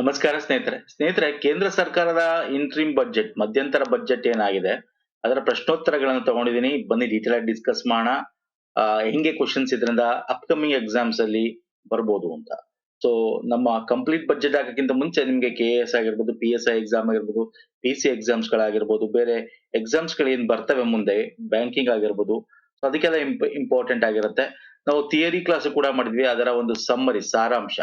ನಮಸ್ಕಾರ ಸ್ನೇಹಿತರೆ. ಸ್ನೇಹಿತರೆ, ಕೇಂದ್ರ ಸರ್ಕಾರದ ಇಂಟ್ರಿಮ್ ಬಜೆಟ್ ಮಧ್ಯಂತರ ಬಜೆಟ್ ಏನಾಗಿದೆ? ಅದರ ಪ್ರಶ್ನೋತ್ತರಗಳನ್ನು ತಗೊಂಡಿದ್ದೀನಿ. ಬನ್ನಿ ಡೀಟೇಲ್ ಆಗಿ ಡಿಸ್ಕಸ್ ಮಾಡೋಣ. ಹೆಂಗೆ ಕ್ವಶನ್ಸ್ ಇದರಿಂದ ಅಪ್ಕಮಿಂಗ್ ಎಕ್ಸಾಮ್ಸ್ ಅಲ್ಲಿ ಬರ್ಬೋದು ಅಂತ. ಸೊ ನಮ್ಮ ಕಂಪ್ಲೀಟ್ ಬಜೆಟ್ ಹಾಕಕ್ಕಿಂತ ಮುಂಚೆ ನಿಮ್ಗೆ ಕೆ ಎಸ್ ಆಗಿರ್ಬೋದು ಪಿ ಎಸ್ ಐ ಎಕ್ಸಾಮ್ ಆಗಿರ್ಬೋದು ಪಿ ಸಿ ಎಕ್ಸಾಮ್ಸ್ ಗಳಾಗಿರ್ಬೋದು ಬೇರೆ ಎಕ್ಸಾಮ್ಸ್ಗಳು ಏನ್ ಬರ್ತವೆ ಮುಂದೆ ಬ್ಯಾಂಕಿಂಗ್ ಆಗಿರ್ಬೋದು ಸೊ ಅದಕ್ಕೆಲ್ಲ ಇಂಪಾರ್ಟೆಂಟ್ ಆಗಿರುತ್ತೆ. ನಾವು ಥಿಯರಿ ಕ್ಲಾಸ್ ಕೂಡ ಮಾಡಿದ್ವಿ. ಅದರ ಒಂದು ಸಮ್ಮರಿ ಸಾರಾಂಶ.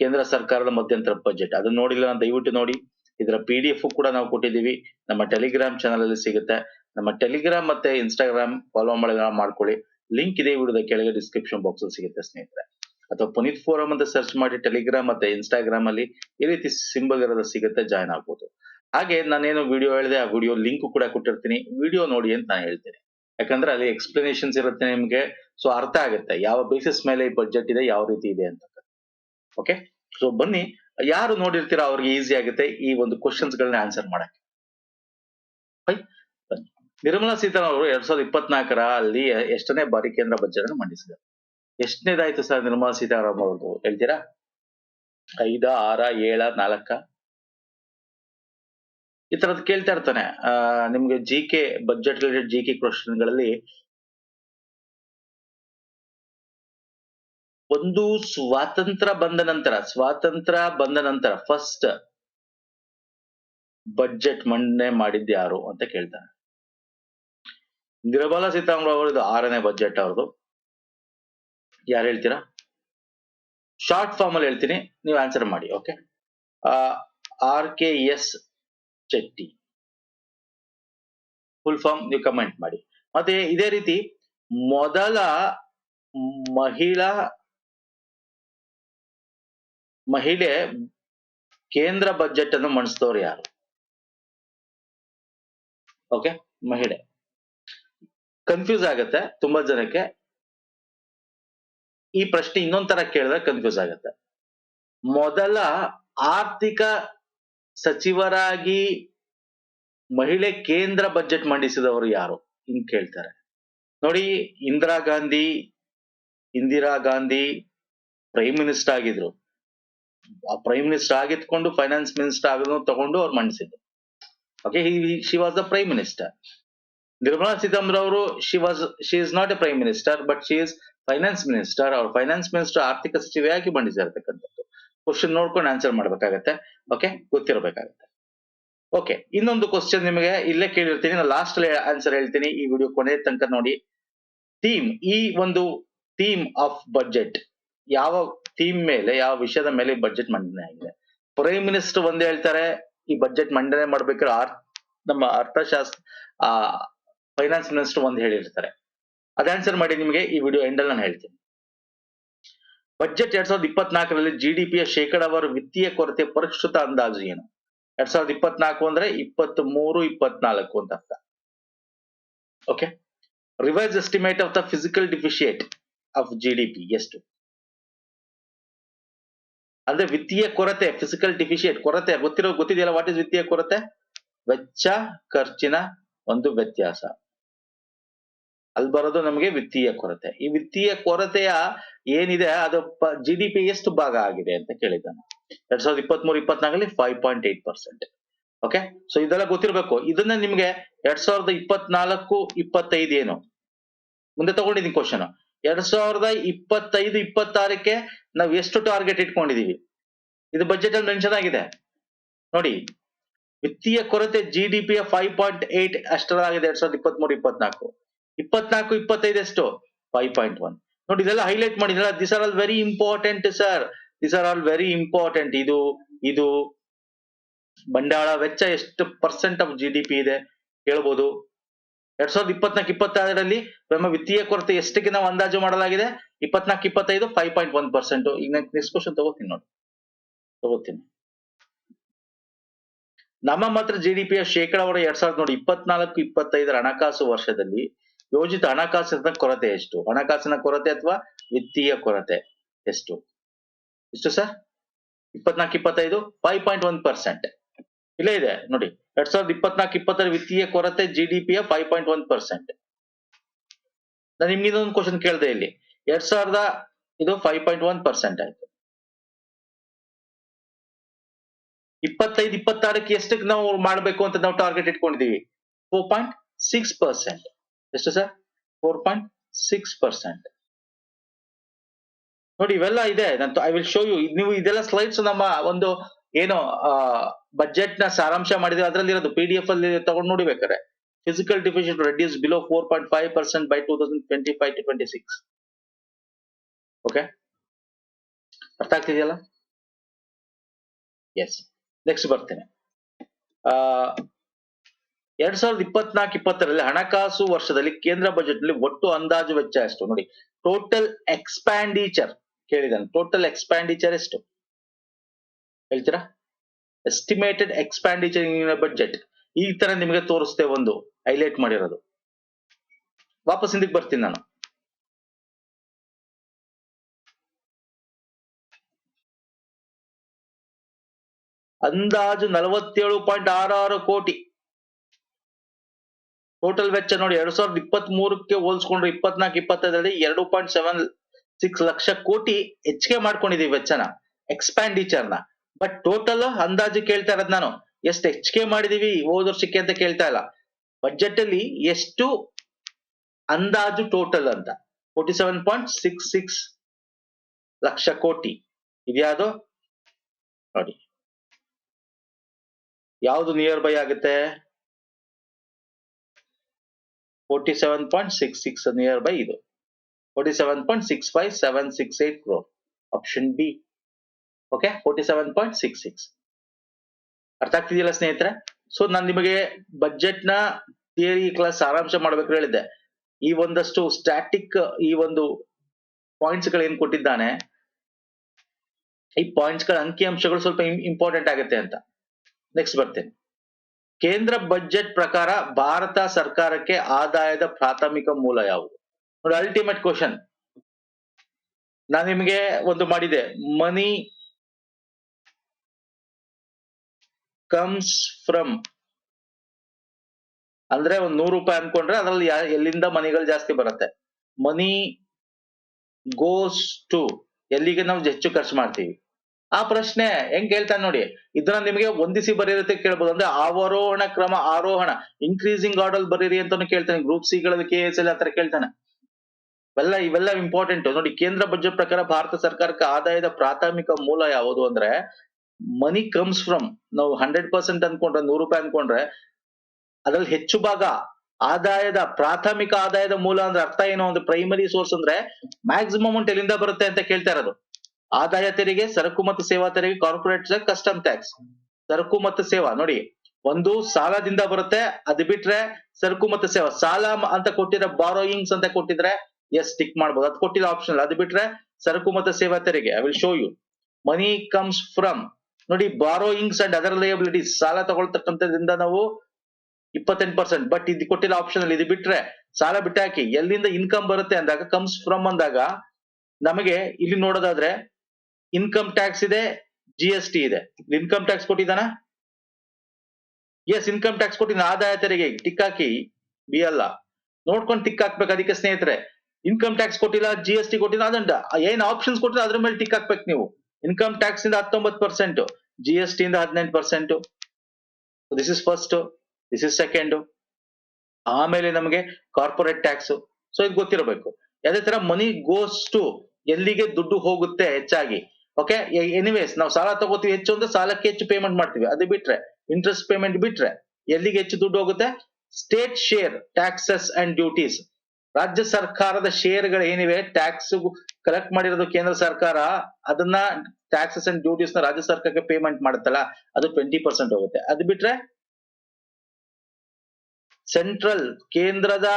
ಕೇಂದ್ರ ಸರ್ಕಾರದ ಮಧ್ಯಂತರ ಬಜೆಟ್ ಅದನ್ನ ನೋಡಿಲ್ಲ ದಯವಿಟ್ಟು ನೋಡಿ. ಇದರ ಪಿ ಡಿ ಎಫ್ ಕೂಡ ನಾವು ಕೊಟ್ಟಿದ್ದೀವಿ. ನಮ್ಮ ಟೆಲಿಗ್ರಾಮ್ ಚಾನಲ್ ಅಲ್ಲಿ ಸಿಗುತ್ತೆ. ನಮ್ಮ ಟೆಲಿಗ್ರಾಮ್ ಮತ್ತೆ ಇನ್ಸ್ಟಾಗ್ರಾಮ್ ಫಾಲೋ ಮಾಡಿ ಮಾಡ್ಕೊಳ್ಳಿ. ಲಿಂಕ್ ಇದೆ ವಿಡಿಯೋದ ಕೆಳಗೆ ಡಿಸ್ಕ್ರಿಪ್ಷನ್ ಬಾಕ್ಸ್ ಅಲ್ಲಿ ಸಿಗುತ್ತೆ ಸ್ನೇಹಿತರೆ. ಅಥವಾ ಪುನೀತ್ ಫೋರಂ ಅಂತ ಸರ್ಚ್ ಮಾಡಿ ಟೆಲಿಗ್ರಾಮ್ ಮತ್ತೆ ಇನ್ಸ್ಟಾಗ್ರಾಮ್ ಅಲ್ಲಿ ಈ ರೀತಿ ಸಿಂಬಲ್ ಇರೋದ ಸಿಗುತ್ತೆ ಜಾಯ್ನ್ ಆಗ್ಬೋದು. ಹಾಗೆ ನಾನೇನು ವಿಡಿಯೋ ಹೇಳಿದೆ, ಆ ವಿಡಿಯೋ ಲಿಂಕ್ ಕೂಡ ಕೊಟ್ಟಿರ್ತೀನಿ. ವಿಡಿಯೋ ನೋಡಿ ಅಂತ ನಾನು ಹೇಳ್ತೀನಿ. ಯಾಕಂದ್ರೆ ಅಲ್ಲಿ ಎಕ್ಸ್ಪ್ಲನೇಷನ್ಸ್ ಇರುತ್ತೆ ನಿಮ್ಗೆ. ಸೊ ಅರ್ಥ ಆಗುತ್ತೆ. ಯಾವ ಬೇಸಿಸ್ ಮೇಲೆ ಈ ಬಜೆಟ್ ಇದೆ, ಯಾವ ರೀತಿ ಇದೆ ಅಂತ. ಓಕೆ ಸೊ ಬನ್ನಿ, ಯಾರು ನೋಡಿರ್ತೀರಾ ಅವ್ರಿಗೆ ಈಸಿ ಆಗುತ್ತೆ ಈ ಒಂದು ಕ್ವಶನ್ಸ್ ಗಳನ್ನ ಆನ್ಸರ್ ಮಾಡಕ್ಕೆ. ನಿರ್ಮಲಾ ಸೀತಾರಾಮನ್ ಅವರು ಎರಡ್ ಸಾವಿರದ ಇಪ್ಪತ್ನಾಲ್ಕರ ಅಲ್ಲಿ ಎಷ್ಟನೇ ಬಾರಿ ಕೇಂದ್ರ ಬಜೆಟ್ ಅನ್ನು ಮಂಡಿಸಿದರು? ಎಷ್ಟನೇದಾಯ್ತು ಸರ್ ನಿರ್ಮಲಾ ಸೀತಾರಾಮನ್ ಅವ್ರದ್ದು? ಹೇಳ್ತೀರಾ? ಐದ, ಆರ, ಏಳ, ನಾಲ್ಕ? ಈ ತರದ್ ಕೇಳ್ತಾ ಇರ್ತಾನೆ. ನಿಮ್ಗೆ G K budget related G K question ಒಂದು ಸ್ವಾತಂತ್ರ್ಯ ಬಂದ ನಂತರ, ಸ್ವಾತಂತ್ರ್ಯ ಬಂದ ನಂತರ ಫಸ್ಟ್ ಬಜೆಟ್ ಮಂಡನೆ ಮಾಡಿದ್ದು ಯಾರು ಅಂತ ಕೇಳ್ತಾನೆ ನಿರ್ಮಲಾ ಸೀತಾರಾಮನ್ ಅವರದ್ದು ಆರನೇ ಬಜೆಟ್ ಅವ್ರದ್ದು. ಯಾರು ಹೇಳ್ತೀರಾ? ಶಾರ್ಟ್ ಫಾರ್ಮ್ ಅಲ್ಲಿ ಹೇಳ್ತೀನಿ, ನೀವು ಆನ್ಸರ್ ಮಾಡಿ okay R K S Chetty full form ನೀವು ಕಮೆಂಟ್ ಮಾಡಿ. ಮತ್ತೆ ಇದೇ ರೀತಿ ಮೊದಲ ಮಹಿಳಾ ಮಹಿಳೆ ಕೇಂದ್ರ ಬಜೆಟ್ ಅನ್ನು ಮಂಡಿಸಿದವರು ಯಾರು? ಓಕೆ ಮಹಿಳೆ. ಕನ್ಫ್ಯೂಸ್ ಆಗತ್ತೆ ತುಂಬಾ ಜನಕ್ಕೆ. ಈ ಪ್ರಶ್ನೆ ಇನ್ನೊಂದ್ ತರ ಕೇಳಿದ್ರೆ ಕನ್ಫ್ಯೂಸ್ ಆಗತ್ತೆ. ಮೊದಲ ಆರ್ಥಿಕ ಸಚಿವರಾಗಿ ಮಹಿಳೆ ಕೇಂದ್ರ ಬಜೆಟ್ ಮಂಡಿಸಿದವರು ಯಾರು? ಹಿಂಗ್ ಕೇಳ್ತಾರೆ. ನೋಡಿ, ಇಂದಿರಾ ಗಾಂಧಿ ಇಂದಿರಾ ಗಾಂಧಿ ಪ್ರೈಮ್ ಮಿನಿಸ್ಟರ್ ಆಗಿದ್ರು. ಪ್ರೈಮ್ ಮಿನಿಸ್ಟರ್ ಆಗಿದ್ಕೊಂಡು ಫೈನಾನ್ಸ್ ಮಿನಿಸ್ಟರ್ ಆಗೋದು ತಗೊಂಡು ಅವ್ರು ಮಂಡಿಸಿದ್ರು okay she was the prime minister Nirmala Sitharaman ಅವರು she was she is not a prime minister but she is finance minister ಅವ್ರ ಫೈನಾನ್ಸ್ ಮಿನಿಸ್ಟರ್ ಆರ್ಥಿಕ ಸಚಿವೆಯಾಗಿ ಮಂಡಿಸಿರ್ತಕ್ಕಂಥದ್ದು. ಕ್ವಶನ್ ನೋಡ್ಕೊಂಡು ಆನ್ಸರ್ ಮಾಡ್ಬೇಕಾಗತ್ತೆ. ಓಕೆ ಗೊತ್ತಿರಬೇಕಾಗತ್ತೆ. ಓಕೆ ಇನ್ನೊಂದು ಕ್ವಶನ್ ನಿಮಗೆ ಇಲ್ಲೇ ಕೇಳಿರ್ತೀನಿ. ನಾನು ಲಾಸ್ಟ್ ಆನ್ಸರ್ ಹೇಳ್ತೀನಿ ಈ ವಿಡಿಯೋ ಕೊನೆ ತನಕ ನೋಡಿ. ಥೀಮ್ ಈ ಒಂದು ಥೀಮ್ ಆಫ್ ಬಜೆಟ್ ಯಾವ ಥೀಮ್ ಮೇಲೆ, ಯಾವ ವಿಷಯದ ಮೇಲೆ ಬಜೆಟ್ ಮಂಡನೆ ಆಗಿದೆ. ಪ್ರೈಮ್ ಮಿನಿಸ್ಟರ್ ಒಂದೇ ಹೇಳ್ತಾರೆ, ಈ ಬಜೆಟ್ ಮಂಡನೆ ಮಾಡ್ಬೇಕಾದ್ರೆ ಆರ್, ನಮ್ಮ ಅರ್ಥಶಾಸ್ತ್ರ, ಆ ಫೈನಾನ್ಸ್ ಮಿನಿಸ್ಟರ್ ಒಂದ್ ಹೇಳಿರ್ತಾರೆ. ಅದ್ ಆನ್ಸರ್ ಮಾಡಿ ನಿಮಗೆ ಈ ವಿಡಿಯೋ ಎಂಡಲ್ಲಿ ನಾನು ಹೇಳ್ತೀನಿ. ಬಜೆಟ್ ಎರಡ್ ಸಾವಿರದ ಇಪ್ಪತ್ನಾಲ್ಕರಲ್ಲಿ ಪಿಯ ಶೇಕಡಾವಾರು ವಿತ್ತೀಯ ಕೊರತೆ ಪರಿಷ್ಕೃತ ಅಂದಾಜು ಏನು? ಎರಡ್ ಸಾವಿರದ ಇಪ್ಪತ್ನಾಲ್ಕು ಅಂದ್ರೆ ಇಪ್ಪತ್ತ್ ಮೂರು ಇಪ್ಪತ್ನಾಲ್ಕು ಅಂತ ಅರ್ಥ. Okay revise estimate of the fiscal deficit of G D P ಎಷ್ಟು? ಅಂದ್ರೆ ವಿತ್ತೀಯ ಕೊರತೆ ಫಿಸಿಕಲ್ ಡಿಫಿಶಿಯೇಟ್ ಕೊರತೆ, ಗೊತ್ತಿರೋ, ಗೊತ್ತಿದೆಯಲ್ಲ ವಾಟ್ ಇಸ್ ವಿತ್ತೀಯ ಕೊರತೆ? ವೆಚ್ಚ, ಖರ್ಚಿನ ಒಂದು ವ್ಯತ್ಯಾಸ. ಅಲ್ಲಿ ಬರೋದು ನಮಗೆ ವಿತ್ತೀಯ ಕೊರತೆ. ಈ ವಿತ್ತೀಯ ಕೊರತೆಯ ಏನಿದೆ, ಅದು ಜಿ ಡಿ ಪಿ ಎಷ್ಟು ಭಾಗ ಆಗಿದೆ ಅಂತ ಕೇಳಿದ್ದಾನೆ. ಎರಡ್ ಸಾವಿರದ ಇಪ್ಪತ್ತ್ ಮೂರು ಇಪ್ಪತ್ನಾಲ್ಕಲ್ಲಿ five point eight percent okay so ಇದೆಲ್ಲ ಗೊತ್ತಿರಬೇಕು. ಇದನ್ನ ನಿಮ್ಗೆ ಎರಡ್ ಸಾವಿರದ ಇಪ್ಪತ್ನಾಲ್ಕು, ಇಪ್ಪತ್ತೈದು ಏನು? ಮುಂದೆ ತಗೊಂಡಿದ್ದೀನಿ ಕ್ವಶನ್ ಎರಡ್ ಸಾವಿರದ ಇಪ್ಪತ್ತೈದು, ಇಪ್ಪತ್ತಾರಕ್ಕೆ ನಾವು ಎಷ್ಟು ಟಾರ್ಗೆಟ್ ಇಟ್ಕೊಂಡಿದೀವಿ? ಇದು ಬಜೆಟ್ ಅಲ್ಲಿ ಮೆನ್ಷನ್ ಆಗಿದೆ. ನೋಡಿ, ವಿತ್ತೀಯ ಕೊರತೆ G D P five point eight ಅಷ್ಟರಾಗಿದೆ ಎರಡ್ ಸಾವಿರದ ಇಪ್ಪತ್ತ್ ಮೂರು ಇಪ್ಪತ್ನಾಲ್ಕು. ಇಪ್ಪತ್ನಾಲ್ಕು, ಇಪ್ಪತ್ತೈದು ಎಷ್ಟು? ಫೈವ್ ಪಾಯಿಂಟ್ ಒನ್ ನೋಡಿ, ಇದೆಲ್ಲ ಹೈಲೈಟ್ ಮಾಡಿದ್ರಲ್ಲ this are all very important sir this are all very important ಇದು ಇದು ಬಂಡವಾಳ ವೆಚ್ಚ ಎಷ್ಟು percent of G D P ಇದೆ? ಹೇಳ್ಬೋದು. ಎರಡ್ ಸಾವಿರದ ಇಪ್ಪತ್ನಾಲ್ಕು ಇಪ್ಪತ್ತಾರರಲ್ಲಿ ನಮ್ಮ ವಿತ್ತೀಯ ಕೊರತೆ ಎಷ್ಟಕ್ಕೆ ನಾವು ಅಂದಾಜು ಮಾಡಲಾಗಿದೆ? ಇಪ್ಪತ್ನಾಲ್ಕು, ಇಪ್ಪತ್ತೈದು ಫೈವ್ ಪಾಯಿಂಟ್ ಒನ್ ಪರ್ಸೆಂಟ್ ಈಗ ನೆಕ್ಸ್ಟ್ ಕ್ವಶನ್ ತಗೋತೀನಿ ನೋಡಿ. ತಗೋತೀನಿ. ನಮ್ಮ ಮಾತ್ರ ಜಿ ಡಿ ಪಿಯ ಶೇಕಡಾವಾರು ಎರಡ್ ಸಾವಿರದ ನೋಡಿ, ಇಪ್ಪತ್ನಾಲ್ಕು, ಇಪ್ಪತ್ತೈದರ ಹಣಕಾಸು ವರ್ಷದಲ್ಲಿ ಯೋಜಿತ ಹಣಕಾಸಿನ ಕೊರತೆ ಎಷ್ಟು? ಹಣಕಾಸಿನ ಕೊರತೆ ಅಥವಾ ವಿತ್ತೀಯ ಕೊರತೆ ಎಷ್ಟು? ಎಷ್ಟು ಸರ್? ಇಪ್ಪತ್ನಾಲ್ಕು, ಇಪ್ಪತ್ತೈದು ಫೈವ್ ಪಾಯಿಂಟ್ ಒನ್ ಪರ್ಸೆಂಟ್ ಇಲ್ಲೇ ಇದೆ ನೋಡಿ. ಎರಡ್ ಸಾವಿರದ ಇಪ್ಪತ್ನಾಲ್ಕು ಇಪ್ಪತ್ತರ ವಿತ್ತೀಯ ಕೊರತೆ ಜಿ ಡಿ ಪಿಯ ಫೈವ್ ಪಾಯಿಂಟ್ ಒನ್ ಪರ್ಸೆಂಟ್ ನಾನು ನಿಮ್ಗೆ ಇದೊಂದು ಕ್ವಶನ್ ಕೇಳಿದೆ ಇಲ್ಲಿ. ಎರಡ್ ಸಾವಿರದ ಇದು ಫೈವ್ ಪಾಯಿಂಟ್ ಒನ್ ಪರ್ಸೆಂಟ್ ಆಯ್ತು. ಇಪ್ಪತ್ತೈದು, ಇಪ್ಪತ್ತಾರಕ್ಕೆ ಎಷ್ಟಕ್ಕೆ ನಾವು ಮಾಡಬೇಕು ಅಂತ ನಾವು ಟಾರ್ಗೆಟ್ ಇಟ್ಕೊಂಡಿದೀವಿ? ಫೋರ್ ಪಾಯಿಂಟ್ ಸಿಕ್ಸ್ ಪರ್ಸೆಂಟ್ ಎಷ್ಟು sir? Four point six percent ನೋಡಿ ಇವೆಲ್ಲ ಇದೆ. ನಾನು ಐ ವಿಲ್ ಶೋ ಯು ನೀವು ಇದೆಲ್ಲ ಸ್ಲೈಡ್ಸ್ ನಮ್ಮ ಒಂದು ಏನು ಬಜೆಟ್ನ ಸಾರಾಂಶ ಮಾಡಿದ್ರೆ ಅದರಲ್ಲಿ ಇರೋದು ಪಿ ಡಿ ಅಲ್ಲಿ ತಗೊಂಡು ನೋಡಿಬೇಕಾರೆ fiscal deficient reduce below four point five percent by two thousand twenty five to twenty six okay ಅರ್ಥ ಆಗ್ತಿದೆಯಲ್ಲ? ಎಸ್ ನೆಕ್ಸ್ಟ್ ಬರ್ತೇನೆ. ಎರಡ್ ಸಾವಿರದ ಇಪ್ಪತ್ನಾಲ್ಕು, ಇಪ್ಪತ್ತರಲ್ಲಿ ಹಣಕಾಸು ವರ್ಷದಲ್ಲಿ ಕೇಂದ್ರ ಬಜೆಟ್ನಲ್ಲಿ ಒಟ್ಟು ಅಂದಾಜು ವೆಚ್ಚ ಎಷ್ಟು? ನೋಡಿ ಟೋಟಲ್ ಎಕ್ಸ್ಪ್ಯಾಂಡಿಚರ್ ಕೇಳಿದಾನೆ ಟೋಟಲ್ ಎಕ್ಸ್ಪ್ಯಾಂಡಿಚರ್ ಎಷ್ಟು? ಹೇಳ್ತೀರಾ? ಎಸ್ಟಿಮೇಟೆಡ್ ಎಕ್ಸ್ಪ್ಯಾಂಡಿಚರ್ ಇನ್ ಬಜೆಟ್ ಈ ತರ ನಿಮಗೆ ತೋರಿಸ್ತೇವೆ ಒಂದು ಹೈಲೈಟ್ ಮಾಡಿರೋದು. ವಾಪಸ್ ಹಿಂದಕ್ಕೆ ಬರ್ತೀನಿ ನಾನು. ಅಂದಾಜು ನಲವತ್ತೇಳು ಪಾಯಿಂಟ್ ಆರು ಕೋಟಿ. ಟೋಟಲ್ ವೆಚ್ಚ ನೋಡಿ ಎರಡ್ ಸಾವಿರದ ಇಪ್ಪತ್ತ್ ಮೂರಕ್ಕೆ ಹೋಲಿಸ್ಕೊಂಡ್ರೆ ಇಪ್ಪತ್ನಾಲ್ಕು, ಇಪ್ಪತ್ತೈದರಲ್ಲಿ ಎರಡು ಪಾಯಿಂಟ್ ಸೆವೆನ್ ಸಿಕ್ಸ್ ಲಕ್ಷ ಕೋಟಿ ಹೆಚ್ಚಿಗೆ ಮಾಡ್ಕೊಂಡಿದೀವಿ ವೆಚ್ಚನ ಎಕ್ಸ್ಪ್ಯಾಂಡಿಚರ್ನ ಬಟ್ ಟೋಟಲ್ ಅಂದಾಜು ಕೇಳ್ತಾ ಇರೋದು ನಾನು. ಎಷ್ಟು ಹೆಚ್ಚಿಗೆ ಮಾಡಿದೀವಿ ಹೋದ ವರ್ಷಕ್ಕೆ ಅಂತ ಕೇಳ್ತಾ ಇಲ್ಲ. ಬಜೆಟ್ ಅಲ್ಲಿ ಎಷ್ಟು ಅಂದಾಜು ಟೋಟಲ್ ಅಂತ. Forty seven point six six lakh crore. ಇದ್ಯಾವುದು? ನೋಡಿ. ಯಾವುದು ನಿಯರ್ ಬೈ ಆಗುತ್ತೆ? Forty seven point six six nearby ಇದು. Forty seven point six five seven six eight crore option B okay forty seven point six six ಅರ್ಥ ಆಗ್ತಿದೆಯಲ್ಲ ಸ್ನೇಹಿತರೆ? So ನಾನು ನಿಮಗೆ ಬಜೆಟ್ನ ಥಿಯರಿ ಕ್ಲಾಸ್ ಸಾರಾಂಶ ಮಾಡ್ಬೇಕು ಹೇಳಿದ್ದೆ. ಈ ಒಂದಷ್ಟು ಸ್ಟ್ಯಾಟಿಕ್ ಈ ಒಂದು ಪಾಯಿಂಟ್ಸ್ಗಳು ಏನ್ ಕೊಟ್ಟಿದ್ದಾನೆ? ಈ ಪಾಯಿಂಟ್ಸ್ಗಳ ಅಂಕಿ ಅಂಶಗಳು ಸ್ವಲ್ಪ ಇಂಪಾರ್ಟೆಂಟ್ ಆಗುತ್ತೆ ಅಂತ. ನೆಕ್ಸ್ಟ್ ಬರ್ತೇನೆ. ಕೇಂದ್ರ ಬಜೆಟ್ ಪ್ರಕಾರ ಭಾರತ ಸರ್ಕಾರಕ್ಕೆ ಆದಾಯದ ಪ್ರಾಥಮಿಕ ಮೂಲ ಯಾವುದು? ನೋಡಿ ಅಲ್ಟಿಮೇಟ್ ಕ್ವಶನ್ ನಾನು ನಿಮಗೆ ಒಂದು ಮಾಡಿದೆ. ಮನಿ ಕಮ್ಸ್ ಫ್ರಮ್ ಅಂದ್ರೆ ಒಂದ್ ನೂರು ರೂಪಾಯಿ ಅನ್ಕೊಂಡ್ರೆ ಅದ್ರಲ್ಲಿ ಎಲ್ಲಿಂದ ಮನಿಗಳು ಜಾಸ್ತಿ ಬರುತ್ತೆ? ಮನಿ ಗೋಸ್ ಟು ಎಲ್ಲಿಗೆ ನಾವು ಹೆಚ್ಚು ಖರ್ಚು ಮಾಡ್ತೀವಿ? ಆ ಪ್ರಶ್ನೆ ಹೆಂಗ್ ಕೇಳ್ತಾನೆ ನೋಡಿ. ಇದನ್ನ ನಿಮಗೆ ಒಂದಿಸಿ ಬರೀರತ್ತೆ ಕೇಳ್ಬೋದು. ಅಂದ್ರೆ ಆವರೋಹಣ ಕ್ರಮ, ಆರೋಹಣ. ಇನ್ಕ್ರೀಸಿಂಗ್ ಆರ್ಡರ್ ಬರೀರಿ ಅಂತಾನು ಕೇಳ್ತಾನೆ. ಗ್ರೂಪ್ ಸಿ ಗಳಲ್ಲಿ ಕೆ ಎಸ್ ಅಲ್ಲಿ ಆತರ ಕೇಳ್ತಾನೆ. ಇವೆಲ್ಲ ಇವೆಲ್ಲ ಇಂಪಾರ್ಟೆಂಟ್ ನೋಡಿ, ಕೇಂದ್ರ ಬಜೆಟ್ ಪ್ರಕಾರ ಭಾರತ ಸರ್ಕಾರಕ್ಕೆ ಆದಾಯದ ಪ್ರಾಥಮಿಕ ಮೂಲ ಯಾವುದು ಅಂದ್ರೆ ಮನಿ ಕಮ್ಸ್ ಫ್ರಮ್ ನಾವು ಹಂಡ್ರೆಡ್ ಪರ್ಸೆಂಟ್ ಅನ್ಕೊಂಡ್ರೆ, ನೂರು ರೂಪಾಯಿ ಅನ್ಕೊಂಡ್ರೆ, ಅದ್ರಲ್ಲಿ ಹೆಚ್ಚು ಭಾಗ ಆದಾಯದ, ಪ್ರಾಥಮಿಕ ಆದಾಯದ ಮೂಲ ಅಂದ್ರೆ ಅರ್ಥ ಏನೋ ಒಂದು ಪ್ರೈಮರಿ ಸೋರ್ಸ್ ಅಂದ್ರೆ ಮ್ಯಾಕ್ಸಿಮಮ್ ಅಮೌಂಟ್ ಎಲ್ಲಿಂದ ಬರುತ್ತೆ ಅಂತ ಕೇಳ್ತಾ ಇರೋದು. ಆದಾಯ ತೆರಿಗೆ, ಸರಕು ಮತ್ತು ಸೇವಾ ತೆರಿಗೆ ಕಾರ್ಪೊರೇಟ್ ಕಸ್ಟಮ್ ಟ್ಯಾಕ್ಸ್ ಸರಕು ಮತ್ತು ಸೇವಾ, ನೋಡಿ. ಒಂದು ಸಾಲದಿಂದ ಬರುತ್ತೆ, ಅದು ಬಿಟ್ರೆ ಸರಕು ಮತ್ತು ಸೇವಾ. ಸಾಲ ಅಂತ ಕೊಟ್ಟಿದ್ರೆ ಬಾರೋಯಿಂಗ್ಸ್ ಅಂತ ಕೊಟ್ಟಿದ್ರೆ ಎಸ್ ಟಿಕ್ ಮಾಡ್ಬೋದು. ಅದು ಕೊಟ್ಟಿರೋ ಆಪ್ಷನ್ ಅದು ಬಿಟ್ರೆ ಸರಕು ಮತ್ತು ಸೇವಾ ತೆರಿಗೆ I will show you money comes from ನೋಡಿ ಬಾರೋಯಿಂಗ್ಸ್ ಅಂಡ್ ಅದರ್ ಲಯಬಿಲಿಟೀಸ್ ಸಾಲ ತಗೊಳ್ತಕ್ಕಂಥದ್ರಿಂದ ನಾವು ಇಪ್ಪತ್ತೆಂಟು ಪರ್ಸೆಂಟ್ ಬಟ್ ಇದು ಕೊಟ್ಟಿಲ್ಲ ಆಪ್ಷನ್ ಅಲ್ಲಿ, ಇದು ಬಿಟ್ರೆ ಸಾಲ ಬಿಟ್ಟಾಕಿ, ಎಲ್ಲಿಂದ ಇನ್ಕಮ್ ಬರುತ್ತೆ ಅಂದಾಗ ಕಮ್ಸ್ ಫ್ರಮ್ ಅಂದಾಗ, ನಮಗೆ ಇಲ್ಲಿ ನೋಡೋದಾದ್ರೆ ಇನ್ಕಮ್ ಟ್ಯಾಕ್ಸ್ ಇದೆ ಜಿ ಎಸ್ ಟಿ ಇದೆ. ಇನ್ಕಮ್ ಟ್ಯಾಕ್ಸ್ ಕೊಟ್ಟಿದ್ದಾನ? ಎಸ್ ಇನ್ಕಮ್ ಟ್ಯಾಕ್ಸ್ ಕೊಟ್ಟಿದ್ದ ಆದಾಯ ತೆರಿಗೆ ಟಿಕ್ ಹಾಕಿ ಬಿ ಅಲ್ಲ. ನೋಡ್ಕೊಂಡು ಟಿಕ್ ಹಾಕ್ಬೇಕು ಅದಕ್ಕೆ ಸ್ನೇಹಿತರೆ. ಇನ್ಕಮ್ ಟ್ಯಾಕ್ಸ್ ಕೊಟ್ಟಿಲ್ಲ ಜಿ ಎಸ್ ಟಿ ಕೊಟ್ಟಿಲ್ಲ ಅದಂಡ ಏನ್ ಆಪ್ಷನ್ಸ್ ಕೊಟ್ಟಿಲ್ಲ, ಅದ್ರ ಮೇಲೆ ಟಿಕ್ ಹಾಕ್ಬೇಕು ನೀವು. ಇನ್ಕಮ್ ಟ್ಯಾಕ್ಸ್ ಇಂದ ಹತ್ತೊಂಬತ್ತು ಪರ್ಸೆಂಟ್ ಜಿ ಎಸ್ ಟಿ ಇಂದ ಹದಿನೆಂಟು percent this is first this is second ಆಮೇಲೆ ನಮಗೆ ಕಾರ್ಪೊರೇಟ್ ಟ್ಯಾಕ್ಸ್ ಸೊ ಇದು ಗೊತ್ತಿರಬೇಕು. ಅದೇ ತರ ಮನಿ ಗೋಸ್ ಟು ಎಲ್ಲಿಗೆ ದುಡ್ಡು ಹೋಗುತ್ತೆ ಹೆಚ್ಚಾಗಿ. ಓಕೆ ಎನಿವೇಸ್ ನಾವು ಸಾಲ ತಗೋತೀವಿ ಹೆಚ್ಚು ಅಂದ್ರೆ ಸಾಲಕ್ಕೆ ಹೆಚ್ಚು ಪೇಮೆಂಟ್ ಮಾಡ್ತೀವಿ. ಅದು ಬಿಟ್ರೆ ಇಂಟ್ರೆಸ್ಟ್ ಪೇಮೆಂಟ್ ಬಿಟ್ರೆ ಎಲ್ಲಿಗೆ ಹೆಚ್ಚು ದುಡ್ಡು ಹೋಗುತ್ತೆ? State share taxes and duties ರಾಜ್ಯ ಸರ್ಕಾರದ ಶೇರ್ಗಳು ಏನಿವೆ ಟ್ಯಾಕ್ಸ್ ಕಲೆಕ್ಟ್ ಮಾಡಿರೋದು ಕೇಂದ್ರ ಸರ್ಕಾರ, ಅದನ್ನ ಟ್ಯಾಕ್ಸಸ್ ಅಂಡ್ ಡ್ಯೂಟೀಸ್ನ ರಾಜ್ಯ ಸರ್ಕಾರಕ್ಕೆ ಪೇಮೆಂಟ್ ಮಾಡುತ್ತಲ್ಲ, ಅದು ಟ್ವೆಂಟಿ ಪರ್ಸೆಂಟ್ ಹೋಗುತ್ತೆ. ಅದು ಬಿಟ್ರೆ ಸೆಂಟ್ರಲ್ ಕೇಂದ್ರದ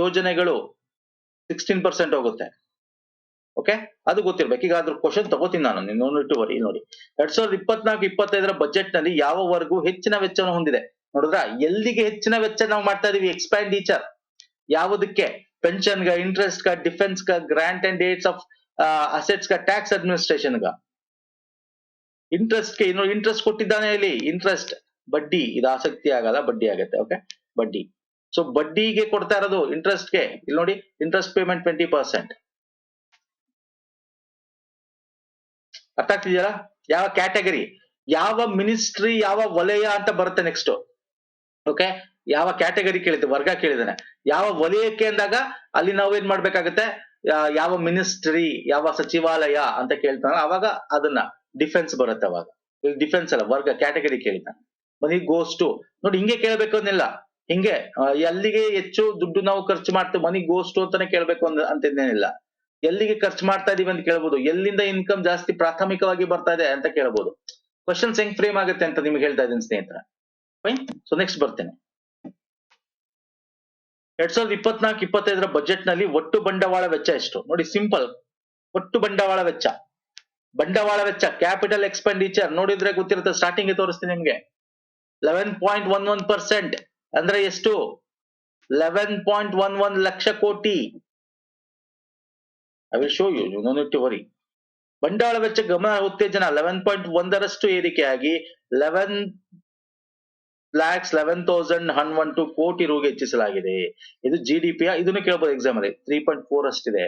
ಯೋಜನೆಗಳು ಸಿಕ್ಸ್ಟೀನ್ ಪರ್ಸೆಂಟ್ ಹೋಗುತ್ತೆ. ಓಕೆ ಅದು ಗೊತ್ತಿರ್ಬೇಕು. ಈಗ ಅದ್ರ ಕ್ವಶನ್ ತಗೋತೀನಿ ನಾನು ನೋಡಿಟ್ಟು ಬರೀ, ನೋಡಿ. ಎರಡ್ ಸಾವಿರದ ಇಪ್ಪತ್ನಾಲ್ಕು, ಇಪ್ಪತ್ತೈದರ ಬಜೆಟ್ನಲ್ಲಿ ಯಾವ ವರ್ಗು ಹೆಚ್ಚಿನ ವೆಚ್ಚವನ್ನು ಹೊಂದಿದೆ? ನೋಡಿದ್ರ? ಎಲ್ಲಿಗೆ ಹೆಚ್ಚಿನ ವೆಚ್ಚ ನಾವು ಮಾಡ್ತಾ ಇದೀವಿ? ಎಕ್ಸ್ಪ್ಯಾಂಡಿಚರ್ ಯಾವುದಕ್ಕೆ? ಪೆನ್ಷನ್ ಗ ಇಂಟ್ರೆಸ್ಟ್ ಗ ಡಿಫೆನ್ಸ್ ಗ grant and dates of assets ಗ ಟ್ಯಾಕ್ಸ್ ಅಡ್ಮಿನಿಸ್ಟ್ರೇಷನ್ ಗ. ಇಂಟ್ರೆಸ್ಟ್ಗೆ ಇನ್ನು ಇಂಟ್ರೆಸ್ಟ್ ಕೊಟ್ಟಿದ್ದಾನೆ ಇಲ್ಲಿ. ಇಂಟ್ರೆಸ್ಟ್ ಬಡ್ಡಿ. ಇದು ಆಸಕ್ತಿ ಆಗಲ್ಲ, ಬಡ್ಡಿ ಆಗತ್ತೆ ಓಕೆ ಬಡ್ಡಿ. ಸೊ ಬಡ್ಡಿಗೆ ಕೊಡ್ತಾ ಇರೋದು ಇಂಟ್ರೆಸ್ಟ್ಗೆ. ಇಲ್ಲಿ ನೋಡಿ ಇಂಟ್ರೆಸ್ಟ್ ಪೇಮೆಂಟ್ ಟ್ವೆಂಟಿ ಪರ್ಸೆಂಟ್ ಅರ್ಥ ಆಗ್ತಿದೆಯಲ್ಲ? ಯಾವ ಕ್ಯಾಟಗರಿ ಯಾವ ಮಿನಿಸ್ಟ್ರಿ ಯಾವ ವಲಯ ಅಂತ ಬರುತ್ತೆ ನೆಕ್ಸ್ಟ್ ಓಕೆ ಯಾವ ಕ್ಯಾಟಗರಿ ಕೇಳಿದ್ದೆ? ವರ್ಗ ಕೇಳಿದಾನೆ ಯಾವ ವಲಯಕ್ಕೆ ಅಂದಾಗ ಅಲ್ಲಿ ನಾವು ಏನ್ ಮಾಡ್ಬೇಕಾಗತ್ತೆ? ಯಾವ ಮಿನಿಸ್ಟ್ರಿ ಯಾವ ಸಚಿವಾಲಯ ಅಂತ ಕೇಳ್ತಾನ. ಅವಾಗ ಅದನ್ನ ಡಿಫೆನ್ಸ್ ಬರುತ್ತೆ ಅವಾಗ. ಡಿಫೆನ್ಸ್ ಅಲ್ಲ, ವರ್ಗ ಕ್ಯಾಟಗರಿ ಕೇಳಿದಾನೆ ಮನಿ ಗೋಸ್ ಟು ನೋಡಿ ಹಿಂಗೆ ಕೇಳ್ಬೇಕು ಅನ್ನಿಲ್ಲ. ಹಿಂಗೆ ಎಲ್ಲಿಗೆ ಹೆಚ್ಚು ದುಡ್ಡು ನಾವು ಖರ್ಚು ಮಾಡ್ತೇವೆ ಮನಿ ಗೋಸ್ ಟು ಅಂತಾನೆ ಕೇಳ್ಬೇಕು ಅಂತ ಅಂತೇನಿಲ್ಲ ಎಲ್ಲಿಗೆ ಖರ್ಚು ಮಾಡ್ತಾ ಇದೀವಿ ಅಂತ ಕೇಳ್ಬೋದು. ಎಲ್ಲಿಂದ ಇನ್ಕಮ್ ಜಾಸ್ತಿ ಪ್ರಾಥಮಿಕವಾಗಿ ಬರ್ತಾ ಇದೆ ಅಂತ ಕೇಳ್ಬೋದು. ಕ್ವಶನ್ಸ್ ಹೆಂಗ್ ಫ್ರೇಮ್ ಆಗುತ್ತೆ ಅಂತ ನಿಮ್ಗೆ ಹೇಳ್ತಾ ಇದ್ದೀನಿ ಸ್ನೇಹಿತರ. ಫೈನ್ ಸೊ ನೆಕ್ಸ್ಟ್ ಬರ್ತೇನೆ. ಎರಡ್ ಸಾವಿರದ ಇಪ್ಪತ್ನಾಲ್ಕು, ಇಪ್ಪತ್ತೈದರ ಬಜೆಟ್ನಲ್ಲಿ ಒಟ್ಟು ಬಂಡವಾಳ ವೆಚ್ಚ ಎಷ್ಟು? ನೋಡಿ ಸಿಂಪಲ್ ಒಟ್ಟು ಬಂಡವಾಳ ವೆಚ್ಚ. ಬಂಡವಾಳ ವೆಚ್ಚ ಕ್ಯಾಪಿಟಲ್ ಎಕ್ಸ್ಪೆಂಡಿಚರ್ ನೋಡಿದ್ರೆ ಗೊತ್ತಿರುತ್ತೆ ಸ್ಟಾರ್ಟಿಂಗ್ ತೋರಿಸ್ತೀನಿ ನಿಮ್ಗೆ. Eleven point one one percent ಅಂದ್ರೆ ಎಷ್ಟು? Eleven point one one lakh crore. I will show you no need to worry ಬಂಡವಾಳ ವೆಚ್ಚ ಗಮನ ಉತ್ತೇಜನ ಲೆವೆನ್ ಪಾಯಿಂಟ್ ಒಂದರಷ್ಟು ಏರಿಕೆಯಾಗಿ ಲೆವೆನ್ ಲ್ಯಾಕ್ಸ್ ಲೆವೆನ್ ತೌಸಂಡ್ ಹನ್ ಒನ್ ಟು ಕೋಟಿ ರೂಗೆ ಹೆಚ್ಚಿಸಲಾಗಿದೆ. ಇದು ಜಿ ಡಿ ಪಿ ಇದನ್ನು ಕೇಳ್ಬೋದು ಎಕ್ಸಾಮ್ ಅಲ್ಲಿ. ತ್ರೀ ಪಾಯಿಂಟ್ ಫೋರ್ ಅಷ್ಟಿದೆ.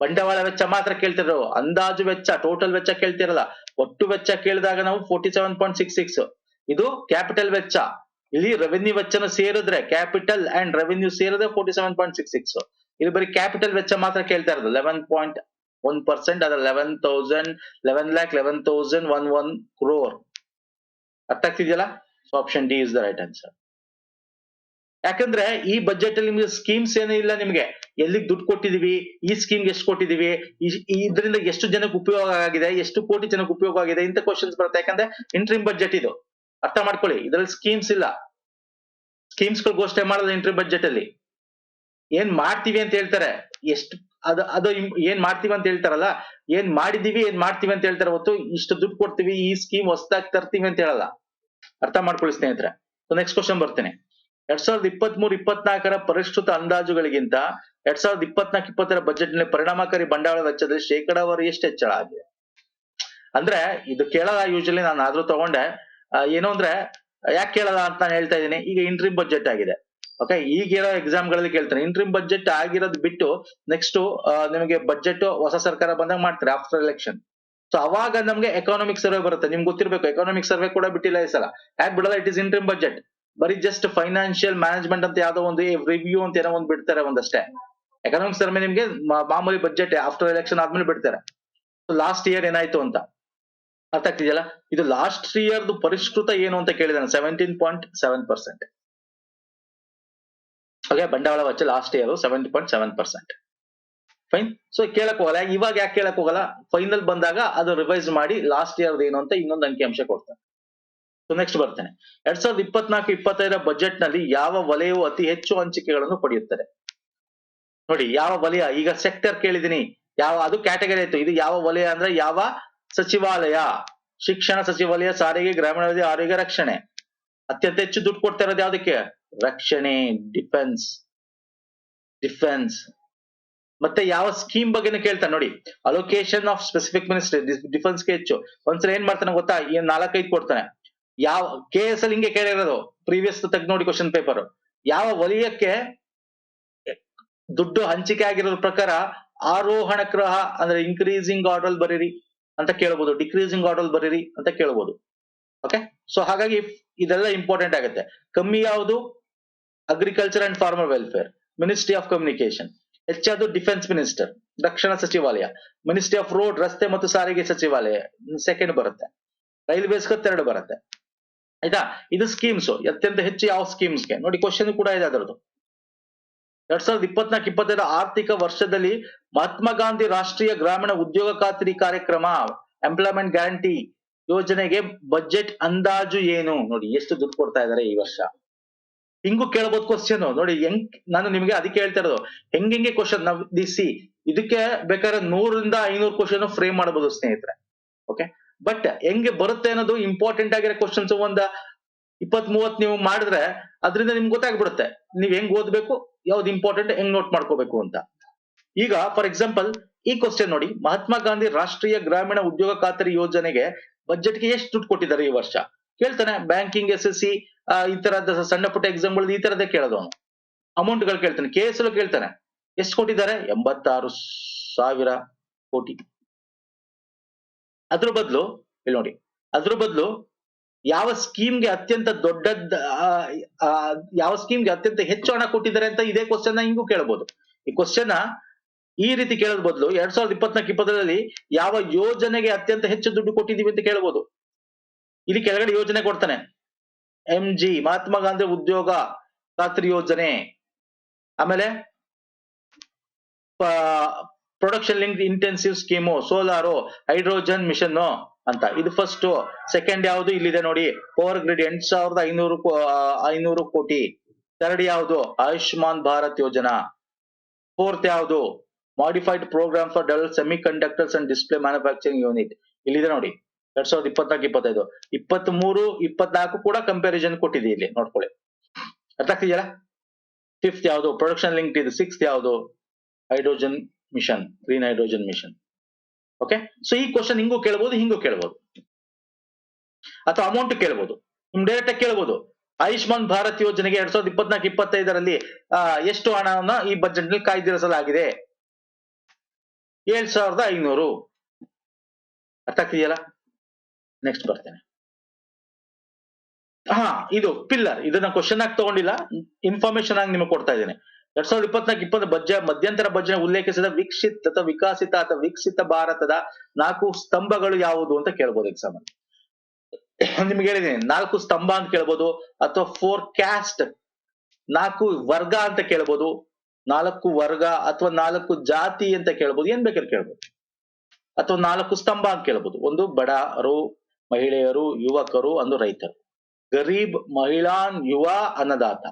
ಬಂಡವಾಳ ವೆಚ್ಚ ಮಾತ್ರ ಕೇಳ್ತಿರೋ ಅಂದಾಜು ವೆಚ್ಚ ಟೋಟಲ್ ವೆಚ್ಚ ಕೇಳ್ತಿರಲ್ಲ. ಒಟ್ಟು ವೆಚ್ಚ ಕೇಳಿದಾಗ ನಾವು forty seven point six six ಇದು ಕ್ಯಾಪಿಟಲ್ ವೆಚ್ಚ. ಇಲ್ಲಿ ರೆವೆನ್ಯೂ ವೆಚ್ಚನ ಸೇರಿದ್ರೆ ಕ್ಯಾಪಿಟಲ್ ಅಂಡ್ ರೆವೆನ್ಯೂ ಸೇರಿದ್ರೆ forty seven point six six ಇಲ್ಲಿ ಬರೀ ಕ್ಯಾಪಿಟಲ್ ವೆಚ್ಚ ಮಾತ್ರ ಕೇಳ್ತಾ ಇರೋದು. ಲೆವೆನ್ ಪಾಯಿಂಟ್ ಒನ್ ಪರ್ಸೆಂಟ್ ಅದ್ರ eleven thousand eleven lakh eleven thousand one one crore ಅರ್ಥ ಆಗ್ತಿದೆಯಲ್ಲ so option D is the right answer ಯಾಕಂದ್ರೆ ಈ ಬಜೆಟ್ ಅಲ್ಲಿ ನಿಮ್ಗೆ ಸ್ಕೀಮ್ಸ್ ಏನೂ ಇಲ್ಲ ನಿಮ್ಗೆ. ಎಲ್ಲಿಗೆ ದುಡ್ಡು ಕೊಟ್ಟಿದೀವಿ, ಈ ಸ್ಕೀಮ್ ಎಷ್ಟು ಕೊಟ್ಟಿದೀವಿ ಇದರಿಂದ ಎಷ್ಟು ಜನಕ್ಕೆ ಉಪಯೋಗ ಆಗಿದೆ, ಎಷ್ಟು ಕೋಟಿ ಜನಕ್ಕೆ ಉಪಯೋಗ ಆಗಿದೆ, ಇಂಥ ಕ್ವಶನ್ಸ್ ಬರುತ್ತೆ. ಯಾಕಂದ್ರೆ ಇಂಟ್ರಿಮ್ ಬಜೆಟ್ ಇದು. ಅರ್ಥ ಮಾಡ್ಕೊಳ್ಳಿ, ಇದರಲ್ಲಿ ಸ್ಕೀಮ್ಸ್ ಇಲ್ಲ. ಸ್ಕೀಮ್ಸ್ಗಳು ಘೋಷಣೆ ಮಾಡಲ್ಲ ಇಂಟ್ರಿ ಬಜೆಟ್ ಅಲ್ಲಿ. ಏನ್ ಮಾಡ್ತೀವಿ ಅಂತ ಹೇಳ್ತಾರೆ. ಎಷ್ಟು, ಅದು ಅದು ಏನ್ ಮಾಡ್ತೀವಿ ಅಂತ ಹೇಳ್ತಾರಲ್ಲ, ಏನ್ ಮಾಡಿದೀವಿ, ಏನ್ ಮಾಡ್ತೀವಿ ಅಂತ ಹೇಳ್ತಾರೆ ಹೊತ್ತು ಇಷ್ಟು ದುಡ್ಡು ಕೊಡ್ತೀವಿ, ಈ ಸ್ಕೀಮ್ ಹೊಸದಾಗಿ ತರ್ತೀವಿ ಅಂತ ಹೇಳಲ್ಲ. ಅರ್ಥ ಮಾಡ್ಕೊಳ್ಳಿ ಸ್ನೇಹಿತರೆ. ನೆಕ್ಸ್ಟ್ ಕ್ವಶನ್ ಬರ್ತೇನೆ. ಎರಡ್ ಸಾವಿರದ ಇಪ್ಪತ್ತ್ ಇಪ್ಪತ್ನಾಲ್ಕರ ಪರಿಷ್ಕೃತ ಅಂದಾಜುಗಳಿಗಿಂತ ಎರಡ್ ಸಾವಿರದ ಇಪ್ಪತ್ನಾಲ್ಕು, ಇಪ್ಪತ್ತರ ಬಜೆಟ್ನಲ್ಲಿ ಪರಿಣಾಮಕಾರಿ ಬಂಡವಾಳ ವೆಚ್ಚದಲ್ಲಿ ಶೇಕಡಾವಾರು ಎಷ್ಟು ಹೆಚ್ಚಳ ಆಗಿದೆ? ಅಂದ್ರೆ ಇದು ಕೇಳಲ್ಲ ಯೂಶಲಿ ನಾನು ಆದ್ರೂ ತಗೊಂಡೆ ಏನು ಅಂದ್ರೆ, ಯಾಕೆ ಕೇಳಲ್ಲ ಅಂತ ನಾನು ಹೇಳ್ತಾ ಇದ್ದೀನಿ. ಈಗ ಇಂಟ್ರಿಮ್ ಬಜೆಟ್ ಆಗಿದೆ. ಓಕೆ ಈಗಿರೋ ಎಕ್ಸಾಮ್ಗಳಲ್ಲಿ ಕೇಳ್ತಾರೆ ಇಂಟ್ರಿಮ್ ಬಜೆಟ್ ಆಗಿರೋದು ಬಿಟ್ಟು ನೆಕ್ಸ್ಟ್ ನಿಮಗೆ ಬಜೆಟ್ ಹೊಸ ಸರ್ಕಾರ ಬಂದಾಗ ಮಾಡ್ತಾರೆ ಆಫ್ಟರ್ ಎಲೆಕ್ಷನ್ ಸೊ ಅವಾಗ ನಮ್ಗೆ ಎಕನಾಮಿಕ್ ಸರ್ವೆ ಬರುತ್ತೆ. ನಿಮ್ಗೆ ಗೊತ್ತಿರಬೇಕು ಎಕನಾಮಿಕ್ ಸರ್ವೆ ಕೂಡ ಬಿಟ್ಟಿಲ್ಲ ಈ ಸಲ. ಯಾಕೆ ಬಿಡಲ್ಲ? ಇಟ್ ಇಸ್ ಇಂಟ್ರಿಮ್ ಬಜೆಟ್ ಬರೀ ಜಸ್ಟ್ ಫೈನಾನ್ಷಿಯಲ್ ಮ್ಯಾನೇಜ್ಮೆಂಟ್ ಅಂತ ಯಾವ್ದೋ ಒಂದು ರಿವ್ಯೂ ಅಂತ ಏನೋ ಒಂದು ಬಿಡ್ತಾರೆ ಒಂದಷ್ಟೇ. ಎಕನಾಮಿಕ್ ಸರ್ವೆ ನಿಮ್ಗೆ ಮಾಮೂಲಿ ಬಜೆಟ್ ಆಫ್ಟರ್ ಎಲೆಕ್ಷನ್ ಆದ್ಮೇಲೆ ಬಿಡ್ತಾರೆ. ಲಾಸ್ಟ್ ಇಯರ್ ಏನಾಯ್ತು ಅಂತ? ಅರ್ಥ ಆಗ್ತಿದೆಯಲ್ಲ? ಇದು ಲಾಸ್ಟ್ ಇಯರ್ದು ಪರಿಷ್ಕೃತ ಏನು ಅಂತ ಕೇಳಿದಾನೆ. Seventeen point seven percent okay ಬಂಡವಾಳ ವಚ್ಚ last year seventy point seven percent fine so ಕೇಳಕ್ ಹೋಗಲ್ಲ. ಇವಾಗ ಯಾಕೆ ಕೇಳಕ್ ಹೋಗಲ್ಲ? ಫೈನಲ್ ಬಂದಾಗ ಅದು ರಿವೈಸ್ ಮಾಡಿ ಲಾಸ್ಟ್ ಇಯರ್ ಏನು ಅಂತ ಇನ್ನೊಂದು ಅಂಕಿಅಂಶ ಕೊಡ್ತಾರೆ ಸೊ ನೆಕ್ಸ್ಟ್ ಬರ್ತೇನೆ. ಎರಡ್ ಸಾವಿರದ ಇಪ್ಪತ್ನಾಲ್ಕು, ಇಪ್ಪತ್ತೈದರ ಬಜೆಟ್ನಲ್ಲಿ ಯಾವ ವಲಯವು ಅತಿ ಹೆಚ್ಚು ಹಂಚಿಕೆಗಳನ್ನು ಪಡೆಯುತ್ತದೆ? ನೋಡಿ, ಯಾವ ವಲಯ? ಈಗ ಸೆಕ್ಟರ್ ಕೇಳಿದೀನಿ ಯಾವ, ಅದು ಕ್ಯಾಟಗರಿ ಆಯ್ತು. ಇದು ಯಾವ ವಲಯ ಅಂದ್ರೆ ಯಾವ ಸಚಿವಾಲಯ? ಶಿಕ್ಷಣ ಸಚಿವಾಲಯ, ಸಾರಿಗೆ, ಗ್ರಾಮೀಣಾಭಿವೃದ್ಧಿ, ಆರೋಗ್ಯ, ರಕ್ಷಣೆ. ಅತ್ಯಂತ ಹೆಚ್ಚು ದುಡ್ಡು ಕೊಡ್ತಾ ಇರೋದು ಯಾವ್ದಕ್ಕೆ? ರಕ್ಷಣೆ ಡಿಫೆನ್ಸ್ ಡಿಫೆನ್ಸ್ ಮತ್ತೆ ಯಾವ ಸ್ಕೀಮ್ ಬಗ್ಗೆನೂ ಕೇಳ್ತಾನೆ. ನೋಡಿ ಅಲೋಕೇಶನ್ ಆಫ್ ಸ್ಪೆಸಿಫಿಕ್ ಮಿನಿಸ್ಟ್ರಿ ಡಿಫೆನ್ಸ್ಗೆ ಹೆಚ್ಚು. ಒಂದ್ಸಲ ಏನ್ ಮಾಡ್ತಾನೆ ಗೊತ್ತಾ? ಈ ನಾಲ್ಕೈದು ಕೊಡ್ತಾನೆ. ಯಾವ ಕೆ ಎಸ್ ಅಲ್ಲಿ ಹಿಂಗೆ ಕೇಳಿರೋದು ಪ್ರೀವಿಯಸ್ ತೆಗ್ದು ನೋಡಿ ಕ್ವಶನ್ ಪೇಪರ್ ಯಾವ ವಲಯಕ್ಕೆ ದುಡ್ಡು ಹಂಚಿಕೆ ಆಗಿರೋ ಪ್ರಕಾರ ಆರೋಹಣ ಗ್ರಹ, ಅಂದ್ರೆ ಇನ್ಕ್ರೀಸಿಂಗ್ ಆರ್ಡರ್ ಬರೀರಿ ಅಂತ ಕೇಳ್ಬೋದು ಡಿಕ್ರೀಸಿಂಗ್ ಆರ್ಡರ್ ಬರೀರಿ ಅಂತ ಕೇಳ್ಬೋದು. ಓಕೆ ಸೊ ಹಾಗಾಗಿ ಇದೆಲ್ಲ ಇಂಪಾರ್ಟೆಂಟ್ ಆಗುತ್ತೆ. ಕಮ್ಮಿ ಯಾವುದು? Agriculture and farmer welfare ministry of communication ಹೆಚ್ಚಾದು defence minister ರಕ್ಷಣಾ ಸಚಿವಾಲಯ ಮಿನಿಸ್ಟ್ರಿ ಆಫ್ ರೋಡ್ ರಸ್ತೆ ಮತ್ತು ಸಾರಿಗೆ ಸಚಿವಾಲಯ ಸೆಕೆಂಡ್ ಬರುತ್ತೆ. ರೈಲ್ವೇಸ್ ಥರ್ಡ್ ಬರುತ್ತೆ. ಆಯ್ತಾ? ಇದು ಸ್ಕೀಮ್ಸ್ ಅತ್ಯಂತ ಹೆಚ್ಚು ಯಾವ ಸ್ಕೀಮ್ಸ್ಗೆ ನೋಡಿ ಕ್ವಶನ್ ಕೂಡ ಇದೆ ಅದರದ್ದು. ಎರಡ್ ಸಾವಿರದ ಇಪ್ಪತ್ನಾಲ್ಕು ಇಪ್ಪತ್ತೆರಡು ಆರ್ಥಿಕ ವರ್ಷದಲ್ಲಿ ಮಹಾತ್ಮ ಗಾಂಧಿ ರಾಷ್ಟ್ರೀಯ ಗ್ರಾಮೀಣ ಉದ್ಯೋಗ ಖಾತ್ರಿ ಕಾರ್ಯಕ್ರಮ ಎಂಪ್ಲಾಯ್ಮೆಂಟ್ ಗ್ಯಾರಂಟಿ ಯೋಜನೆಗೆ ಬಜೆಟ್ ಅಂದಾಜು ಏನು? ನೋಡಿ, ಎಷ್ಟು ದುಡ್ಡು ಕೊಡ್ತಾ ಇದಾರೆ ಈ ವರ್ಷ? ಹಿಂಗೂ ಕೇಳಬಹುದು ಕ್ವಶನ್ ನೋಡಿ, ಹೆಂಗ್, ನಾನು ನಿಮ್ಗೆ ಅದಕ್ಕೆ ಹೇಳ್ತಾ ಇರೋದು. ಹೆಂಗೆ ಕ್ವಶನ್ ನಾವ್ ದಿ ಸಿ ಇದಕ್ಕೆ ಬೇಕಾದ್ರೆ ನೂರಿಂದ ಐನೂರು ಕ್ವಶನ್ ಫ್ರೇಮ್ ಮಾಡಬಹುದು ಸ್ನೇಹಿತರೆ. ಓಕೆ ಬಟ್ ಹೆಂಗೆ ಬರುತ್ತೆ ಅನ್ನೋದು ಇಂಪಾರ್ಟೆಂಟ್ ಆಗಿರೋ ಕ್ವಶನ್ಸ್ ಒಂದ ಇಪ್ಪತ್ ಮೂವತ್ ನೀವು ಮಾಡಿದ್ರೆ ಅದರಿಂದ ನಿಮ್ಗೆ ಗೊತ್ತಾಗ್ಬಿಡುತ್ತೆ. ನೀವ್ ಹೆಂಗ್ ಓದ್ಬೇಕು, ಯಾವ್ದು ಇಂಪಾರ್ಟೆಂಟ್ ಹೆಂಗ್ ನೋಟ್ ಮಾಡ್ಕೋಬೇಕು ಅಂತ. ಈಗ ಫಾರ್ ಎಕ್ಸಾಂಪಲ್ ಈ ಕ್ವಶನ್ ನೋಡಿ, ಮಹಾತ್ಮ ಗಾಂಧಿ ರಾಷ್ಟ್ರೀಯ ಗ್ರಾಮೀಣ ಉದ್ಯೋಗ ಖಾತರಿ ಯೋಜನೆಗೆ ಬಜೆಟ್ಗೆ ಎಷ್ಟು ದುಡ್ಡು ಕೊಟ್ಟಿದ್ದಾರೆ ಈ ವರ್ಷ? ಕೇಳ್ತಾನೆ ಬ್ಯಾಂಕಿಂಗ್ ಎಸ್ ಎಸ್ ಸಿ ಈ ತರದ ಸಣ್ಣ ಪುಟ್ಟ ಎಕ್ಸಾಮ್ಗಳು ಈ ತರದೇ ಕೇಳೋದು ಅವನು. ಅಮೌಂಟ್ಗಳು ಕೇಳ್ತಾನೆ ಕೆ ಎಸ್ ಕೇಳ್ತಾನೆ. ಎಷ್ಟು ಕೊಟ್ಟಿದ್ದಾರೆ? ಎಂಬತ್ತಾರು ಸಾವಿರ ಕೋಟಿ. ಅದ್ರ ಬದಲು ಇಲ್ಲಿ ನೋಡಿ, ಅದ್ರ ಬದಲು ಯಾವ ಸ್ಕೀಮ್ಗೆ ಅತ್ಯಂತ ದೊಡ್ಡದ್ ಯಾವ ಸ್ಕೀಮ್ಗೆ ಅತ್ಯಂತ ಹೆಚ್ಚು ಹಣ ಕೊಟ್ಟಿದ್ದಾರೆ ಅಂತ ಇದೇ ಕ್ವಶನ್ ಹಿಂಗೂ ಕೇಳ್ಬೋದು. ಈ ಕ್ವಶನ್ ಈ ರೀತಿ ಕೇಳೋದ್ ಬದಲು ಎರಡ್ ಸಾವಿರದ ಇಪ್ಪತ್ನಾಲ್ಕು, ಇಪ್ಪತ್ತರಲ್ಲಿ ಯಾವ ಯೋಜನೆಗೆ ಅತ್ಯಂತ ಹೆಚ್ಚು ದುಡ್ಡು ಕೊಟ್ಟಿದೀವಿ ಅಂತ ಕೇಳ್ಬೋದು. ಇಲ್ಲಿ ಕೆಳಗಡೆ ಯೋಜನೆ ಕೊಡ್ತಾನೆ. ಎಂ ಜಿ ಮಹಾತ್ಮ ಗಾಂಧಿ ಉದ್ಯೋಗ ಖಾತ್ರಿ ಯೋಜನೆ. ಆಮೇಲೆ production link intensive scheme solar hydrogen mission ಅಂತ. ಇದು ಫಸ್ಟ್ ಸೆಕೆಂಡ್ ಯಾವುದು ಇಲ್ಲಿದೆ ನೋಡಿ. ಪವರ್ ಗ್ರಿಡ್ ಎಂಟ್ ಸಾವಿರದ ಐನೂರು ಐನೂರು ಕೋಟಿ. ಥರ್ಡ್ ಯಾವುದು? ಆಯುಷ್ಮಾನ್ ಭಾರತ್ ಯೋಜನಾ. ಫೋರ್ತ್ ಯಾವುದು? Modified programme for develop semiconductors and display manufacturing unit ಇಲ್ಲಿದೆ ನೋಡಿ. ಎರಡ್ ಸಾವಿರದ ಇಪ್ಪತ್ನಾಲ್ಕು, ಇಪ್ಪತ್ತೈದು. ಇಪ್ಪತ್ತ್ ಮೂರು ಇಪ್ಪತ್ನಾಲ್ಕು ಕೂಡ ಕಂಪ್ಯಾರಿಸನ್ ಕೊಟ್ಟಿದೆ ಇಲ್ಲಿ, ನೋಡ್ಕೊಳ್ಳಿ. ಅರ್ಥ ಆಗ್ತಿದೆಯಲ್ಲ? ಫಿಫ್ತ್ ಯಾವುದು? ಪ್ರೊಡಕ್ಷನ್ ಲಿಂಕ್ ಇದು. ಸಿಕ್ಸ್ತ್ ಯಾವುದು? Hydrogen mission green hydrogen mission okay so ಈ ಕ್ವಶನ್ ಹಿಂಗೂ ಕೇಳ್ಬೋದು ಹಿಂಗೂ ಕೇಳ್ಬೋದು. ಅಥವಾ ಅಮೌಂಟ್ ಕೇಳ್ಬೋದು. ನಿಮ್ ಡೈರೆಕ್ಟ್ ಆಗಿ ಕೇಳ್ಬೋದು. ಆಯುಷ್ಮಾನ್ ಭಾರತ್ ಯೋಜನೆಗೆ ಎರಡ್ ಸಾವಿರದ ಇಪ್ಪತ್ನಾಲ್ಕು, ಇಪ್ಪತ್ತೈದರಲ್ಲಿ ಎಷ್ಟು ಹಣವನ್ನ ಈ ಬಜೆಟ್ನಲ್ಲಿ ಕಾಯ್ದಿರಿಸಲಾಗಿದೆ? ಏಳ್ ಸಾವಿರದ ಐನೂರು. ಅರ್ಥ ಆಗ್ತಿದೆಯಲ್ಲ? ನೆಕ್ಸ್ಟ್ ಬರ್ತೇನೆ. ಹಾ, ಇದು ಪಿಲ್ಲರ್ ಇದನ್ನ ಕ್ವಶನ್ ಆಗಿ ತಗೊಂಡಿಲ್ಲ. ಇನ್ಫಾರ್ಮೇಶನ್ ಆಗಿ ನಿಮಗೆ ಕೊಡ್ತಾ ಇದ್ದೇನೆ. ಎರಡ್ ಸಾವಿರದ ಇಪ್ಪತ್ನಾಲ್ಕು ಇಪ್ಪತ್ತು ಬಜೆ, ಮಧ್ಯಂತರ ಬಜೆಟ್ ಉಲ್ಲೇಖಿಸಿದ ವಿಕಸಿತ ಅಥವಾ ವಿಕಸಿತ ಅಥವಾ ವಿಕಸಿತ ಭಾರತದ ನಾಲ್ಕು ಸ್ತಂಭಗಳು ಯಾವುದು ಅಂತ ಕೇಳ್ಬೋದು ಎಕ್ಸಾಮ್ ನಿಮ್ಗೆ ಹೇಳಿದ್ದೀನಿ, ನಾಲ್ಕು ಸ್ತಂಭ ಅಂತ ಕೇಳ್ಬೋದು ಅಥವಾ ಫೋರ್ ಕ್ಯಾಸ್ಟ್ ನಾಲ್ಕು ವರ್ಗ ಅಂತ ಕೇಳ್ಬೋದು, ನಾಲ್ಕು ವರ್ಗ ಅಥವಾ ನಾಲ್ಕು ಜಾತಿ ಅಂತ ಕೇಳ್ಬೋದು, ಏನ್ ಬೇಕಾದ್ರೆ ಕೇಳ್ಬೋದು. ಅಥವಾ ನಾಲ್ಕು ಸ್ತಂಭ ಅಂತ ಕೇಳ್ಬೋದು. ಒಂದು ಬಡರು ಮಹಿಳೆಯರು, ಯುವಕರು ಅಂದು ರೈತರು. ಗರೀಬ್ ಮಹಿಳಾನ್ ಯುವ ಅನ್ನದಾತ.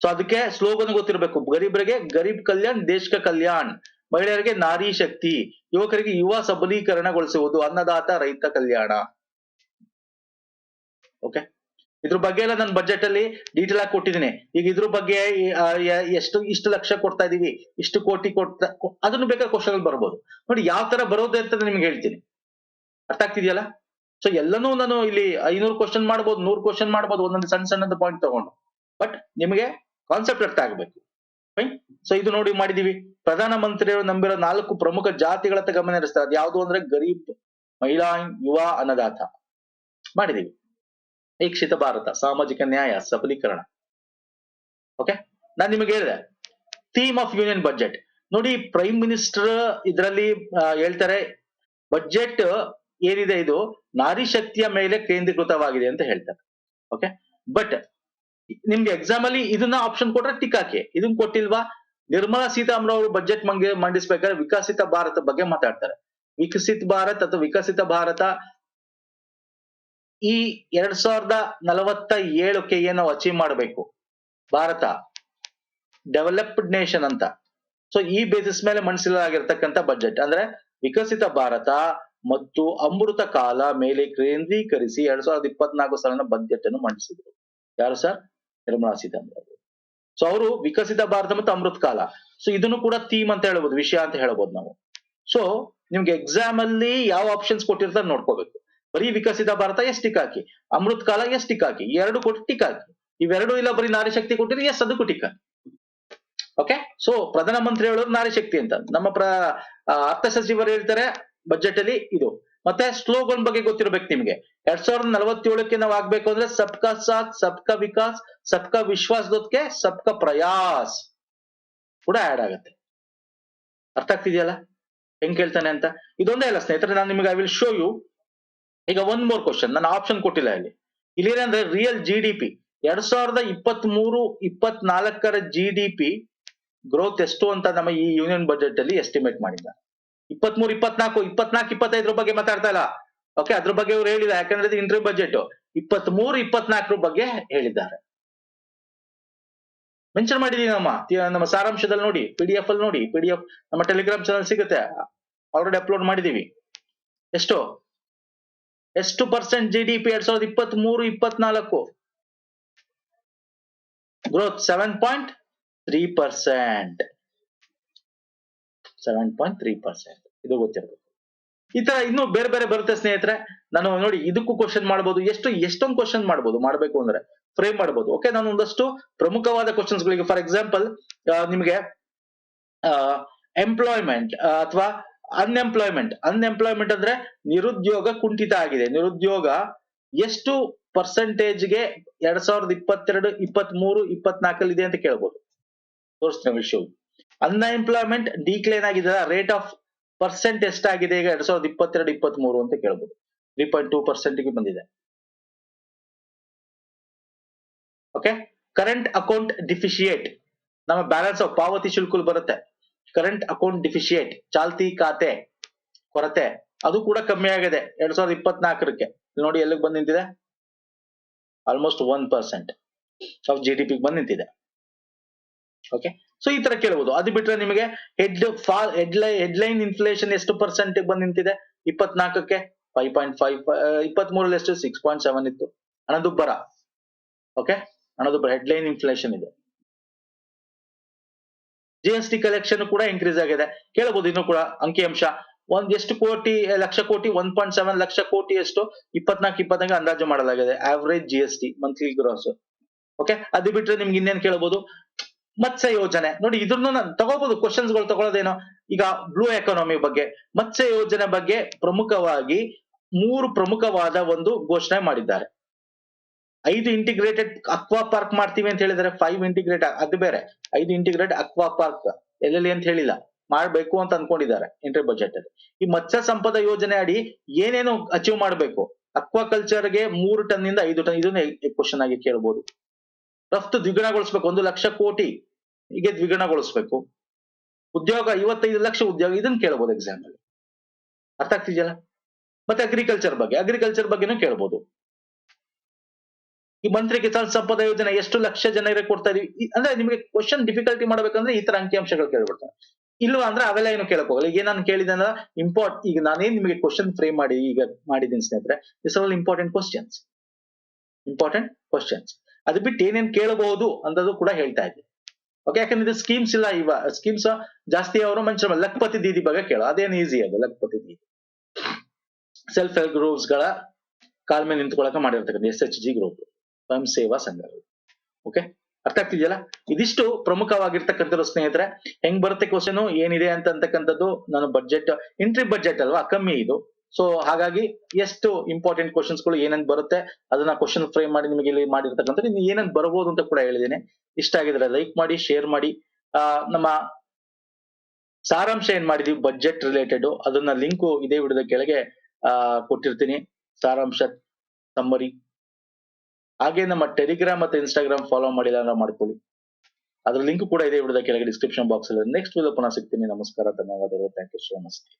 ಸೊ ಅದಕ್ಕೆ ಸ್ಲೋಗನ್ ಗೊತ್ತಿರಬೇಕು. ಗರೀಬರಿಗೆ ಗರೀಬ್ ಕಲ್ಯಾಣ್ ದೇಶಕ ಕಲ್ಯಾಣ್. ಮಹಿಳೆಯರಿಗೆ ನಾರಿ ಶಕ್ತಿ. ಯುವಕರಿಗೆ ಯುವ ಸಬಲೀಕರಣಗೊಳಿಸುವುದು ಅನ್ನದಾತ, ರೈತ ಕಲ್ಯಾಣ. ಓಕೆ ಇದ್ರ ಬಗ್ಗೆ ಎಲ್ಲ ನನ್ನ ಬಜೆಟ್ ಅಲ್ಲಿ ಡೀಟೇಲ್ ಆಗಿ ಕೊಟ್ಟಿದ್ದೀನಿ ಈಗ ಇದ್ರ ಬಗ್ಗೆ ಎಷ್ಟು, ಇಷ್ಟು ಲಕ್ಷ ಕೊಡ್ತಾ ಇದೀವಿ, ಇಷ್ಟು ಕೋಟಿ ಕೊಡ್ತಾ, ಅದನ್ನು ಬೇಕಾದ್ರೆ ಕ್ವಶನ್ ಬರ್ಬೋದು. ನೋಡಿ, ಯಾವ ತರ ಬರೋದು ಅಂತ ನಿಮ್ಗೆ ಹೇಳ್ತೀನಿ. ಅರ್ಥ ಆಗ್ತಿದೆಯಲ್ಲ? ಸೊ ಎಲ್ಲನೂ ನಾನು ಇಲ್ಲಿ ಐನೂರು ಕ್ವಶನ್ ಮಾಡ್ಬೋದು, ನೂರು ಕ್ವಶನ್ ಮಾಡ್ಬೋದು, ಒಂದೊಂದು ಸಣ್ಣ ಸಣ್ಣದ ಪಾಯಿಂಟ್ ತಗೊಂಡು. ಬಟ್ ನಿಮಗೆ ಕಾನ್ಸೆಪ್ಟ್ ಅರ್ಥ ಆಗ್ಬೇಕು. ಸೊ ಇದು ನೋಡಿ ಮಾಡಿದೀವಿ. ಪ್ರಧಾನ ಮಂತ್ರಿಯವರು ನಂಬಿರೋ ನಾಲ್ಕು ಪ್ರಮುಖ ಜಾತಿಗಳತ್ತ ಗಮನ ಹರಿಸ್ತಾರೆ. ಅದು ಯಾವುದು ಅಂದ್ರೆ ಗರೀಬ್, ಮಹಿಳಾ, ಯುವ, ಅನ್ನದಾತ. ಮಾಡಿದೀವಿ. ಈಕ್ಷಿತ ಭಾರತ, ಸಾಮಾಜಿಕ ನ್ಯಾಯ, ಸಬಲೀಕರಣ. ಓಕೆ ನಾನು ನಿಮಗೆ ಹೇಳಿದೆ. ಥೀಮ್ ಆಫ್ ಯೂನಿಯನ್ ಬಜೆಟ್ ನೋಡಿ ಪ್ರೈಮ್ ಮಿನಿಸ್ಟರ್ ಇದರಲ್ಲಿ ಹೇಳ್ತಾರೆ ಬಜೆಟ್ ಏನಿದೆ ಇದು? ನಾರಿ ಶಕ್ತಿಯ ಮೇಲೆ ಕೇಂದ್ರೀಕೃತವಾಗಿದೆ ಅಂತ ಹೇಳ್ತಾರೆ. ಓಕೆ ಬಟ್ ನಿಮ್ಗೆ ಎಕ್ಸಾಮ್ ಅಲ್ಲಿ ಇದನ್ನ ಆಪ್ಷನ್ ಕೊಟ್ರೆ ಟಿಕ್ ಹಾಕಿ. ಇದನ್ನ ಕೊಟ್ಟಿಲ್ವಾ? ನಿರ್ಮಲಾ ಸೀತಾರಾಮನ್ ಅವರು ಬಜೆಟ್ ಮಂಗೆ ಮಂಡಿಸ್ಬೇಕಾದ್ರೆ ವಿಕಸಿತ ಭಾರತ ಬಗ್ಗೆ ಮಾತಾಡ್ತಾರೆ. ವಿಕಸಿತ ಭಾರತ್ ಅಥವಾ ವಿಕಸಿತ ಭಾರತ ಈ ಎರಡ್ ಸಾವಿರದ ನಲವತ್ತ ಏಳಕ್ಕೆ ಏನೋ ಅಚೀವ್ ಮಾಡಬೇಕು. ಭಾರತ. ಡೆವಲಪ್ಡ್ ನೇಷನ್ ಅಂತ. ಸೊ ಈ ಬೇಸಿಸ್ ಮೇಲೆ ಮಂಡಿಸಲಾಗಿರ್ತಕ್ಕಂಥ ಬಜೆಟ್ ಅಂದ್ರೆ ವಿಕಸಿತ ಭಾರತ ಮತ್ತು ಅಮೃತ ಕಾಲ ಮೇಲೆ ಕೇಂದ್ರೀಕರಿಸಿ ಎರಡ್ ಸಾವಿರದ ಇಪ್ಪತ್ನಾಲ್ಕು ಸಾಲಿನ ಬಜೆಟ್ ಅನ್ನು ಮಂಡಿಸಿದ್ರು. ಯಾರು ಸರ್? ನಿರ್ಮಲಾ ಸೀತಾರಾಮನ್ ಅವರು. ಸೊ ಅವರು ವಿಕಸಿತ ಭಾರತ ಮತ್ತು ಅಮೃತ ಕಾಲ. ಸೊ ಇದನ್ನು ಕೂಡ ಥೀಮ್ ಅಂತ ಹೇಳ್ಬೋದು, ವಿಷಯ ಅಂತ ಹೇಳ್ಬೋದು ನಾವು. ಸೊ ನಿಮ್ಗೆ ಎಕ್ಸಾಮ್ ಅಲ್ಲಿ ಯಾವ ಆಪ್ಷನ್ಸ್ ಕೊಟ್ಟಿರ್ತಾರೆ ನೋಡ್ಕೋಬೇಕು. ಬರೀ ವಿಕಸಿತ ಭಾರತ ಎಸ್ ಟಿಕ್ ಹಾಕಿ. ಅಮೃತ ಕಾಲ ಎಸ್ ಟಿಕ್ ಹಾಕಿ. ಎರಡು ಕೊಟ್ಟು ಟಿಕ್ ಹಾಕಿ. ಇವೆರಡು ಇಲ್ಲ, ಬರೀ ನಾರಿ ಶಕ್ತಿ ಕೊಟ್ಟಿದ್ರೆ ಎಸ್ ಅದಕ್ಕೂ tick okay so Pradhan Mantri ಹೇಳೋರು ನಾರಿ ಶಕ್ತಿ ಅಂತ. ನಮ್ಮ ಪ್ರ ಅರ್ಥ ಸಚಿವರು ಹೇಳ್ತಾರೆ ಬಜೆಟ್ ಅಲ್ಲಿ ಇದು. ಮತ್ತೆ ಸ್ಲೋಗನ್ ಬಗ್ಗೆ ಗೊತ್ತಿರ್ಬೇಕು ನಿಮ್ಗೆ. ಎರಡ್ ಸಾವಿರದ ನಲವತ್ತೇಳಕ್ಕೆ ನಾವು ಆಗ್ಬೇಕು ಅಂದ್ರೆ ಸಬ್ಕಾ ಸಾಥ್, ಸಬ್ಕ ವಿಕಾಸ್, ಸಬ್ಕಾ ವಿಶ್ವಾಸ್ ಸಬ್ಕಾ ಪ್ರಯಾಸ್ ಕೂಡ ಆಡ್ ಆಗತ್ತೆ. ಅರ್ಥ ಆಗ್ತಿದೆಯಲ್ಲ? ಹೆಂಗ್ ಕೇಳ್ತಾನೆ ಅಂತ? ಇದೊಂದೇ ಅಲ್ಲ ಸ್ನೇಹಿತರೆ, ನಾನು ನಿಮ್ಗೆ ಐ ವಿಲ್ ಶೋ ಯು ಈಗ ಒಂದ್ ಮೋರ್ ಕ್ವಶನ್ ನಾನು ಆಪ್ಷನ್ ಕೊಟ್ಟಿಲ್ಲ ಇಲ್ಲಿ. ಇಲ್ಲಿ ಏನಂದ್ರೆ ರಿಯಲ್ ಜಿ ಡಿ ಪಿ ಎರಡ್ ಸಾವಿರದ ಇಪ್ಪತ್ತ್ ಮೂರು ಇಪ್ಪತ್ನಾಲ್ಕರ ಜಿ ಡಿ ಪಿ ಗ್ರೋತ್ ಎಷ್ಟು ಅಂತ ನಮ್ಮ ಈ ಯೂನಿಯನ್ ಬಜೆಟ್ ಅಲ್ಲಿ ಎಸ್ಟಿಮೇಟ್ ಮಾಡಿದ್ದಾರೆ ಇಪ್ಪತ್ಮೂರು, ಇಪ್ಪತ್ನಾಲ್ಕು ಇಪ್ಪತ್ನಾಲ್ಕು ಇಪ್ಪತ್ತೈದರ ಬಗ್ಗೆ ಮಾತಾಡ್ತಾ ಇಲ್ಲ ಓಕೆ ಅದ್ರ ಬಗ್ಗೆ ಇವ್ರು ಹೇಳಿಲ್ಲ ಯಾಕಂದ್ರೆ ಇದು ಇಂಟ್ರಿ ಬಜೆಟ್ ಇಪ್ಪತ್ತ್ ಮೂರು ಇಪ್ಪತ್ನಾಲ್ಕರ ಬಗ್ಗೆ ಹೇಳಿದ್ದಾರೆ. ಮೆನ್ಷನ್ ಮಾಡಿದೀನಿ ನಮ್ಮ ನಮ್ಮ ಸಾರಾಂಶದಲ್ಲಿ ನೋಡಿ ಪಿ ಡಿ ಎಫ್ ಅಲ್ಲಿ ನೋಡಿ ಪಿ ಡಿ ಎಫ್ ನಮ್ಮ ಟೆಲಿಗ್ರಾಮ್ ಚಾನಲ್ ಸಿಗುತ್ತೆ. ಆಲ್ರೆಡಿ ಅಪ್ಲೋಡ್ ಮಾಡಿದೀವಿ. ಎಷ್ಟು? ಎಷ್ಟು ಪರ್ಸೆಂಟ್ ಜಿ ಡಿ ಪಿ ಎರಡ್ ಸಾವಿರದ ಇಪ್ಪತ್ತ್ ಮೂರು ಇಪ್ಪತ್ನಾಲ್ಕು? Growth seven point three percent seven point three percent ಇದು ಗೊತ್ತಿರಬೇಕು ಈ ತರ ಇನ್ನೂ ಬೇರೆ ಬೇರೆ ಬರುತ್ತೆ ಸ್ನೇಹಿತರೆ. ನಾನು ನೋಡಿ ಇದಕ್ಕೂ ಕ್ವಶನ್ ಮಾಡ್ಬೋದು, ಎಷ್ಟು, ಎಷ್ಟೊಂದು ಕ್ವಶನ್ ಮಾಡ್ಬೋದು, ಮಾಡ್ಬೇಕು ಅಂದ್ರೆ ಫ್ರೇಮ್ ಮಾಡ್ಬೋದು. ಓಕೆ ನಾನು ಒಂದಷ್ಟು ಪ್ರಮುಖವಾದ ಕ್ವಶನ್ಸ್ ಗಳಿಗೆ ಫಾರ್ ಎಕ್ಸಾಂಪಲ್ ನಿಮಗೆ ಎಂಪ್ಲಾಯ್ಮೆಂಟ್ ಅಥವಾ ಅನ್ಎಂಪ್ಲಾಯ್ಮೆಂಟ್ ಅನ್ಎಂಪ್ಲಾಯ್ಮೆಂಟ್ ಅಂದ್ರೆ ನಿರುದ್ಯೋಗ ಕುಂಠಿತ ಆಗಿದೆ. ನಿರುದ್ಯೋಗ ಎಷ್ಟು ಪರ್ಸೆಂಟೇಜ್ಗೆ ಎರಡ್ ಸಾವಿರದ ಇಪ್ಪತ್ತೆರಡು ಇಪ್ಪತ್ತ್ ಮೂರು ಇಪ್ಪತ್ನಾಲ್ಕಲ್ಲಿ ಇದೆ ಅಂತ ಕೇಳ್ಬೋದು. ತೋರಿಸ್ತೇನೆ ವಿಷಯ ಅನ್ಎಂಪ್ಲಾಯ್ಮೆಂಟ್ ಡಿಕ್ಲೈನ್ ಆಗಿದೆ. ರೇಟ್ ಆಫ್ ಪರ್ಸೆಂಟ್ ಎಷ್ಟಾಗಿದೆ ಈಗ ಎರಡ್ ಸಾವಿರದ ಇಪ್ಪತ್ತೆರಡು ಇಪ್ಪತ್ತ್ ಮೂರು ಅಂತ ಕೇಳ್ಬೋದು. ತ್ರೀ ಪಾಯಿಂಟ್ ಟೂ ಪರ್ಸೆಂಟ್ಗೆ ಬಂದಿದೆ. ಓಕೆ ಕರೆಂಟ್ ಅಕೌಂಟ್ ಡಿಫಿಶಿಯೇಟ್ ನಮ್ಮ ಬ್ಯಾಲೆನ್ಸ್ ಪಾವತಿ ಶುಲ್ಕಗಳು ಬರುತ್ತೆ. ಕರೆಂಟ್ ಅಕೌಂಟ್ ಡಿಫಿಶಿಯೇಟ್ ಚಾಲ್ತಿ ಖಾತೆ ಕೊರತೆ, ಅದು ಕೂಡ ಕಮ್ಮಿ ಆಗಿದೆ ಎರಡ್ ಸಾವಿರದ ಇಪ್ಪತ್ನಾಲ್ಕರಕ್ಕೆ ನೋಡಿ ಎಲ್ಲಿಗೆ ಬಂದ್ ನಿಂತಿದೆ? Almost one percent of G D ಪಿಗೆ ಬಂದ್ ನಿಂತಿದೆ. ಓಕೆ ಸೊ ಈ ತರ ಕೇಳಬಹುದು ಅದು ಬಿಟ್ರೆ ನಿಮಗೆ head fall headline headline inflation ಎಷ್ಟು ಪರ್ಸೆಂಟ್ ಬಂದ್ ನಿಂತಿದೆ? ಇಪ್ಪತ್ನಾಲ್ಕಕ್ಕೆ ಫೈವ್ ಪಾಯಿಂಟ್ ಫೈವ್ ಇಪ್ಪತ್ತ್ ಮೂರಲ್ಲಿ ಎಷ್ಟು? ಸಿಕ್ಸ್ ಪಾಯಿಂಟ್ ಸೆವೆನ್ ಇತ್ತು. ಹಣದುಬ್ಬರ. ಓಕೆ ಹಣದುಬ್ಬರ. ಹೆಡ್ಲೈನ್ ಇನ್ಫ್ಲೇಷನ್ ಇದೆ. ಜಿ ಎಸ್ ಟಿ ಕಲೆಕ್ಷನ್ ಕೂಡ ಇನ್ಕ್ರೀಸ್ ಆಗಿದೆ. ಕೇಳಬಹುದು ಇನ್ನು ಕೂಡ ಅಂಕಿಅಂಶ. ಒಂದ್, ಎಷ್ಟು ಕೋಟಿ, ಲಕ್ಷ ಕೋಟಿ? ಒನ್ ಪಾಯಿಂಟ್ ಸೆವೆನ್ ಲಕ್ಷ ಕೋಟಿ ಎಷ್ಟು? ಇಪ್ಪತ್ನಾಲ್ಕು ಇಪ್ಪತ್ತಂಗೆ ಅಂದಾಜು ಮಾಡಲಾಗಿದೆ. Average G S T monthly gross okay ಅದು ಬಿಟ್ರೆ ನಿಮ್ಗೆ ಇನ್ನೇನು ಕೇಳಬಹುದು ಮತ್ಸ್ಯ ಯೋಜನೆ. ನೋಡಿ ಇದನ್ನು ನಾನು ತಗೋಬಹುದು ಕ್ವಶನ್ಸ್ಗಳು ತಗೊಳ್ಳೋದೇನೋ? ಈಗ ಬ್ಲೂ ಎಕಾನಮಿ ಬಗ್ಗೆ. ಮತ್ಸ್ಯ ಯೋಜನೆ ಬಗ್ಗೆ ಪ್ರಮುಖವಾಗಿ ಮೂರು ಪ್ರಮುಖವಾದ ಒಂದು ಘೋಷಣೆ ಮಾಡಿದ್ದಾರೆ. ಐದು ಇಂಟಿಗ್ರೇಟೆಡ್ ಅಕ್ವಾ ಪಾರ್ಕ್ ಮಾಡ್ತೀವಿ ಅಂತ ಹೇಳಿದರೆ ಫೈವ್ ಇಂಟಿಗ್ರೇಟ್ ಅದು ಬೇರೆ. ಐದು ಇಂಟಿಗ್ರೇಟ್ ಅಕ್ವಾ ಪಾರ್ಕ್ ಎಲ್ಲೆಲ್ಲಿ ಅಂತ ಹೇಳಿಲ್ಲ. ಮಾಡ್ಬೇಕು ಅಂತ ಅನ್ಕೊಂಡಿದ್ದಾರೆ ಇಂಟರ್ ಬಜೆಟ್ ಅಲ್ಲಿ. ಈ ಮತ್ಸ್ಯ ಸಂಪದ ಯೋಜನೆ ಅಡಿ ಏನೇನು ಅಚೀವ್ ಮಾಡಬೇಕು? ಅಕ್ವಾಕಲ್ಚರ್ಗೆ ಮೂರು ಟನ್ ಇಂದ ಐದು ಟನ್. ಇದನ್ನ ಕ್ವಶನ್ ಆಗಿ ಕೇಳಬಹುದು ರಫ್ತು ದ್ವಿಗುಣಗೊಳಿಸ್ಬೇಕು, ಒಂದು ಲಕ್ಷ ಕೋಟಿ ಹೀಗೆ ದ್ವಿಗುಣಗೊಳಿಸ್ಬೇಕು. ಉದ್ಯೋಗ ಐವತ್ತೈದು ಲಕ್ಷ ಉದ್ಯೋಗ, ಇದನ್ನ ಕೇಳಬಹುದು ಎಕ್ಸಾಮ್ ಅರ್ಥ ಆಗ್ತಿದೆಯಲ್ಲ? ಮತ್ತೆ ಅಗ್ರಿಕಲ್ಚರ್ ಬಗ್ಗೆ ಅಗ್ರಿಕಲ್ಚರ್ ಬಗ್ಗೆನೂ ಕೇಳ್ಬೋದು. ಈ ಮಂತ್ರಿ ಕಿಸಾನ್ ಸಂಪದ ಯೋಜನೆ ಎಷ್ಟು ಲಕ್ಷ ಜನರಿಗೆ ಕೊಡ್ತಾ ಇದೀವಿ? ಅಂದ್ರೆ ನಿಮಗೆ ಕ್ವಶನ್ ಡಿಫಿಕಲ್ಟಿ ಮಾಡ್ಬೇಕಂದ್ರೆ ಈ ತರ ಅಂಕಿಅಂಶಗಳು ಕೇಳ್ಬಿಡ್ತಾರೆ. ಇಲ್ವಾ ಅಂದ್ರೆ ಅವೆಲ್ಲ ಏನು ಕೇಳಕ್ ಹೋಗಲ್ಲ. ಈಗ ನಾನು ಕೇಳಿದೆ ಅಂದ್ರೆ ಇಂಪಾರ್ಟ್ ಈಗ ನಾನೇನ್ ನಿಮಗೆ ಕ್ವಶನ್ ಫ್ರೇಮ್ ಮಾಡಿ ಈಗ ಮಾಡಿದ್ದೀನಿ ಸ್ನೇಹಿತರೆ is all important questions important questions ಅದು ಬಿಟ್ಟು ಏನೇನ್ ಕೇಳಬಹುದು ಅಂತದ್ದು ಕೂಡ ಹೇಳ್ತಾ ಇದ್ದೆ. ಓಕೆ ಯಾಕಂದ್ರೆ ಇದು ಸ್ಕೀಮ್ಸ್ ಇಲ್ಲ ಇವ ಸ್ಕೀಮ್ಸ್ ಜಾಸ್ತಿ ಅವರು ಮನುಷ್ಯ ಲಕ್ಪತಿ ದೀದಿ ಬಗ್ಗೆ ಕೇಳೋ ಅದೇನು ಈಸಿ ಅದು ಲಕ್ಪತಿ ದೀದಿ. ಸೆಲ್ಫ್ ಹೆಲ್ಪ್ ಗ್ರೂಪ್ಸ್ಗಳ ಕಾಲ್ ಮೇಲೆ ನಿಂತ್ಕೊಳಕ ಮಾಡಿರ್ತಕ್ಕಂಥ ಎಸ್ ಎಚ್ ಜಿ ಗ್ರೂಪ್ ಸ್ವಯಂ ಸೇವಾ ಸಂಘಗಳು. ಓಕೆ ಅರ್ಥ ಆಗ್ತಿದೆಯಲ್ಲ? ಇದಿಷ್ಟು ಪ್ರಮುಖವಾಗಿರ್ತಕ್ಕಂಥ ಸ್ನೇಹಿತರೆ. ಹೆಂಗ್ ಬರುತ್ತೆ ಕ್ವಶನ್ ಏನಿದೆ ಅಂತ ಅಂತಕ್ಕಂಥದ್ದು, ನಾನು ಬಜೆಟ್ ಎಂಟ್ರಿ ಬಜೆಟ್ ಅಲ್ವಾ? ಕಮ್ಮಿ ಇದು. ಸೊ ಹಾಗಾಗಿ ಎಷ್ಟು ಇಂಪಾರ್ಟೆಂಟ್ ಕ್ವಶನ್ಸ್ಗಳು ಏನೇನ್ ಬರುತ್ತೆ, ಅದನ್ನ ಕ್ವಶನ್ ಫ್ರೇಮ್ ಮಾಡಿ ನಿಮಗೆ ಇಲ್ಲಿ ಮಾಡಿರ್ತಕ್ಕಂಥ ಇನ್ನು ಏನೇನ್ ಬರಬಹುದು ಅಂತ ಕೂಡ ಹೇಳಿದ್ದೇನೆ. ಇಷ್ಟ ಆಗಿದ್ರೆ ಲೈಕ್ ಮಾಡಿ ಶೇರ್ ಮಾಡಿ. ನಮ್ಮ ಸಾರಾಂಶ ಏನ್ ಮಾಡಿದೀವಿ? ಬಜೆಟ್ ರಿಲೇಟೆಡ್ ಅದನ್ನ ಲಿಂಕು ಇದೇ ವಿಡಿಯೋದ ಕೆಳಗೆ, ಆ, ಕೊಟ್ಟಿರ್ತೀನಿ. ಸಾರಾಂಶ ಸಮ್ಮರಿ ಹಾಗೆ ನಮ್ಮ ಟೆಲಿಗ್ರಾಮ್ ಮತ್ತೆ ಇನ್ಸ್ಟಾಗ್ರಾಮ್ ಫಾಲೋ ಮಾಡಿಲ್ಲ ಅಂದ್ರೆ ಮಾಡ್ಕೊಳ್ಳಿ. ಅದ್ರ ಲಿಂಕ್ ಕೂಡ ಇದೇ ವಿಡಿಯೋದ ಕೆಳಗೆ ಡಿಸ್ಕ್ರಿಪ್ಷನ್ ಬಾಕ್ಸ್ ಅಲ್ಲಿ. ನೆಕ್ಸ್ಟ್ ವಿಡಿಯೋ ಪುನಃ ಸಿಗ್ತೀನಿ. ನಮಸ್ಕಾರ, ಧನ್ಯವಾದಗಳು. Thank you so much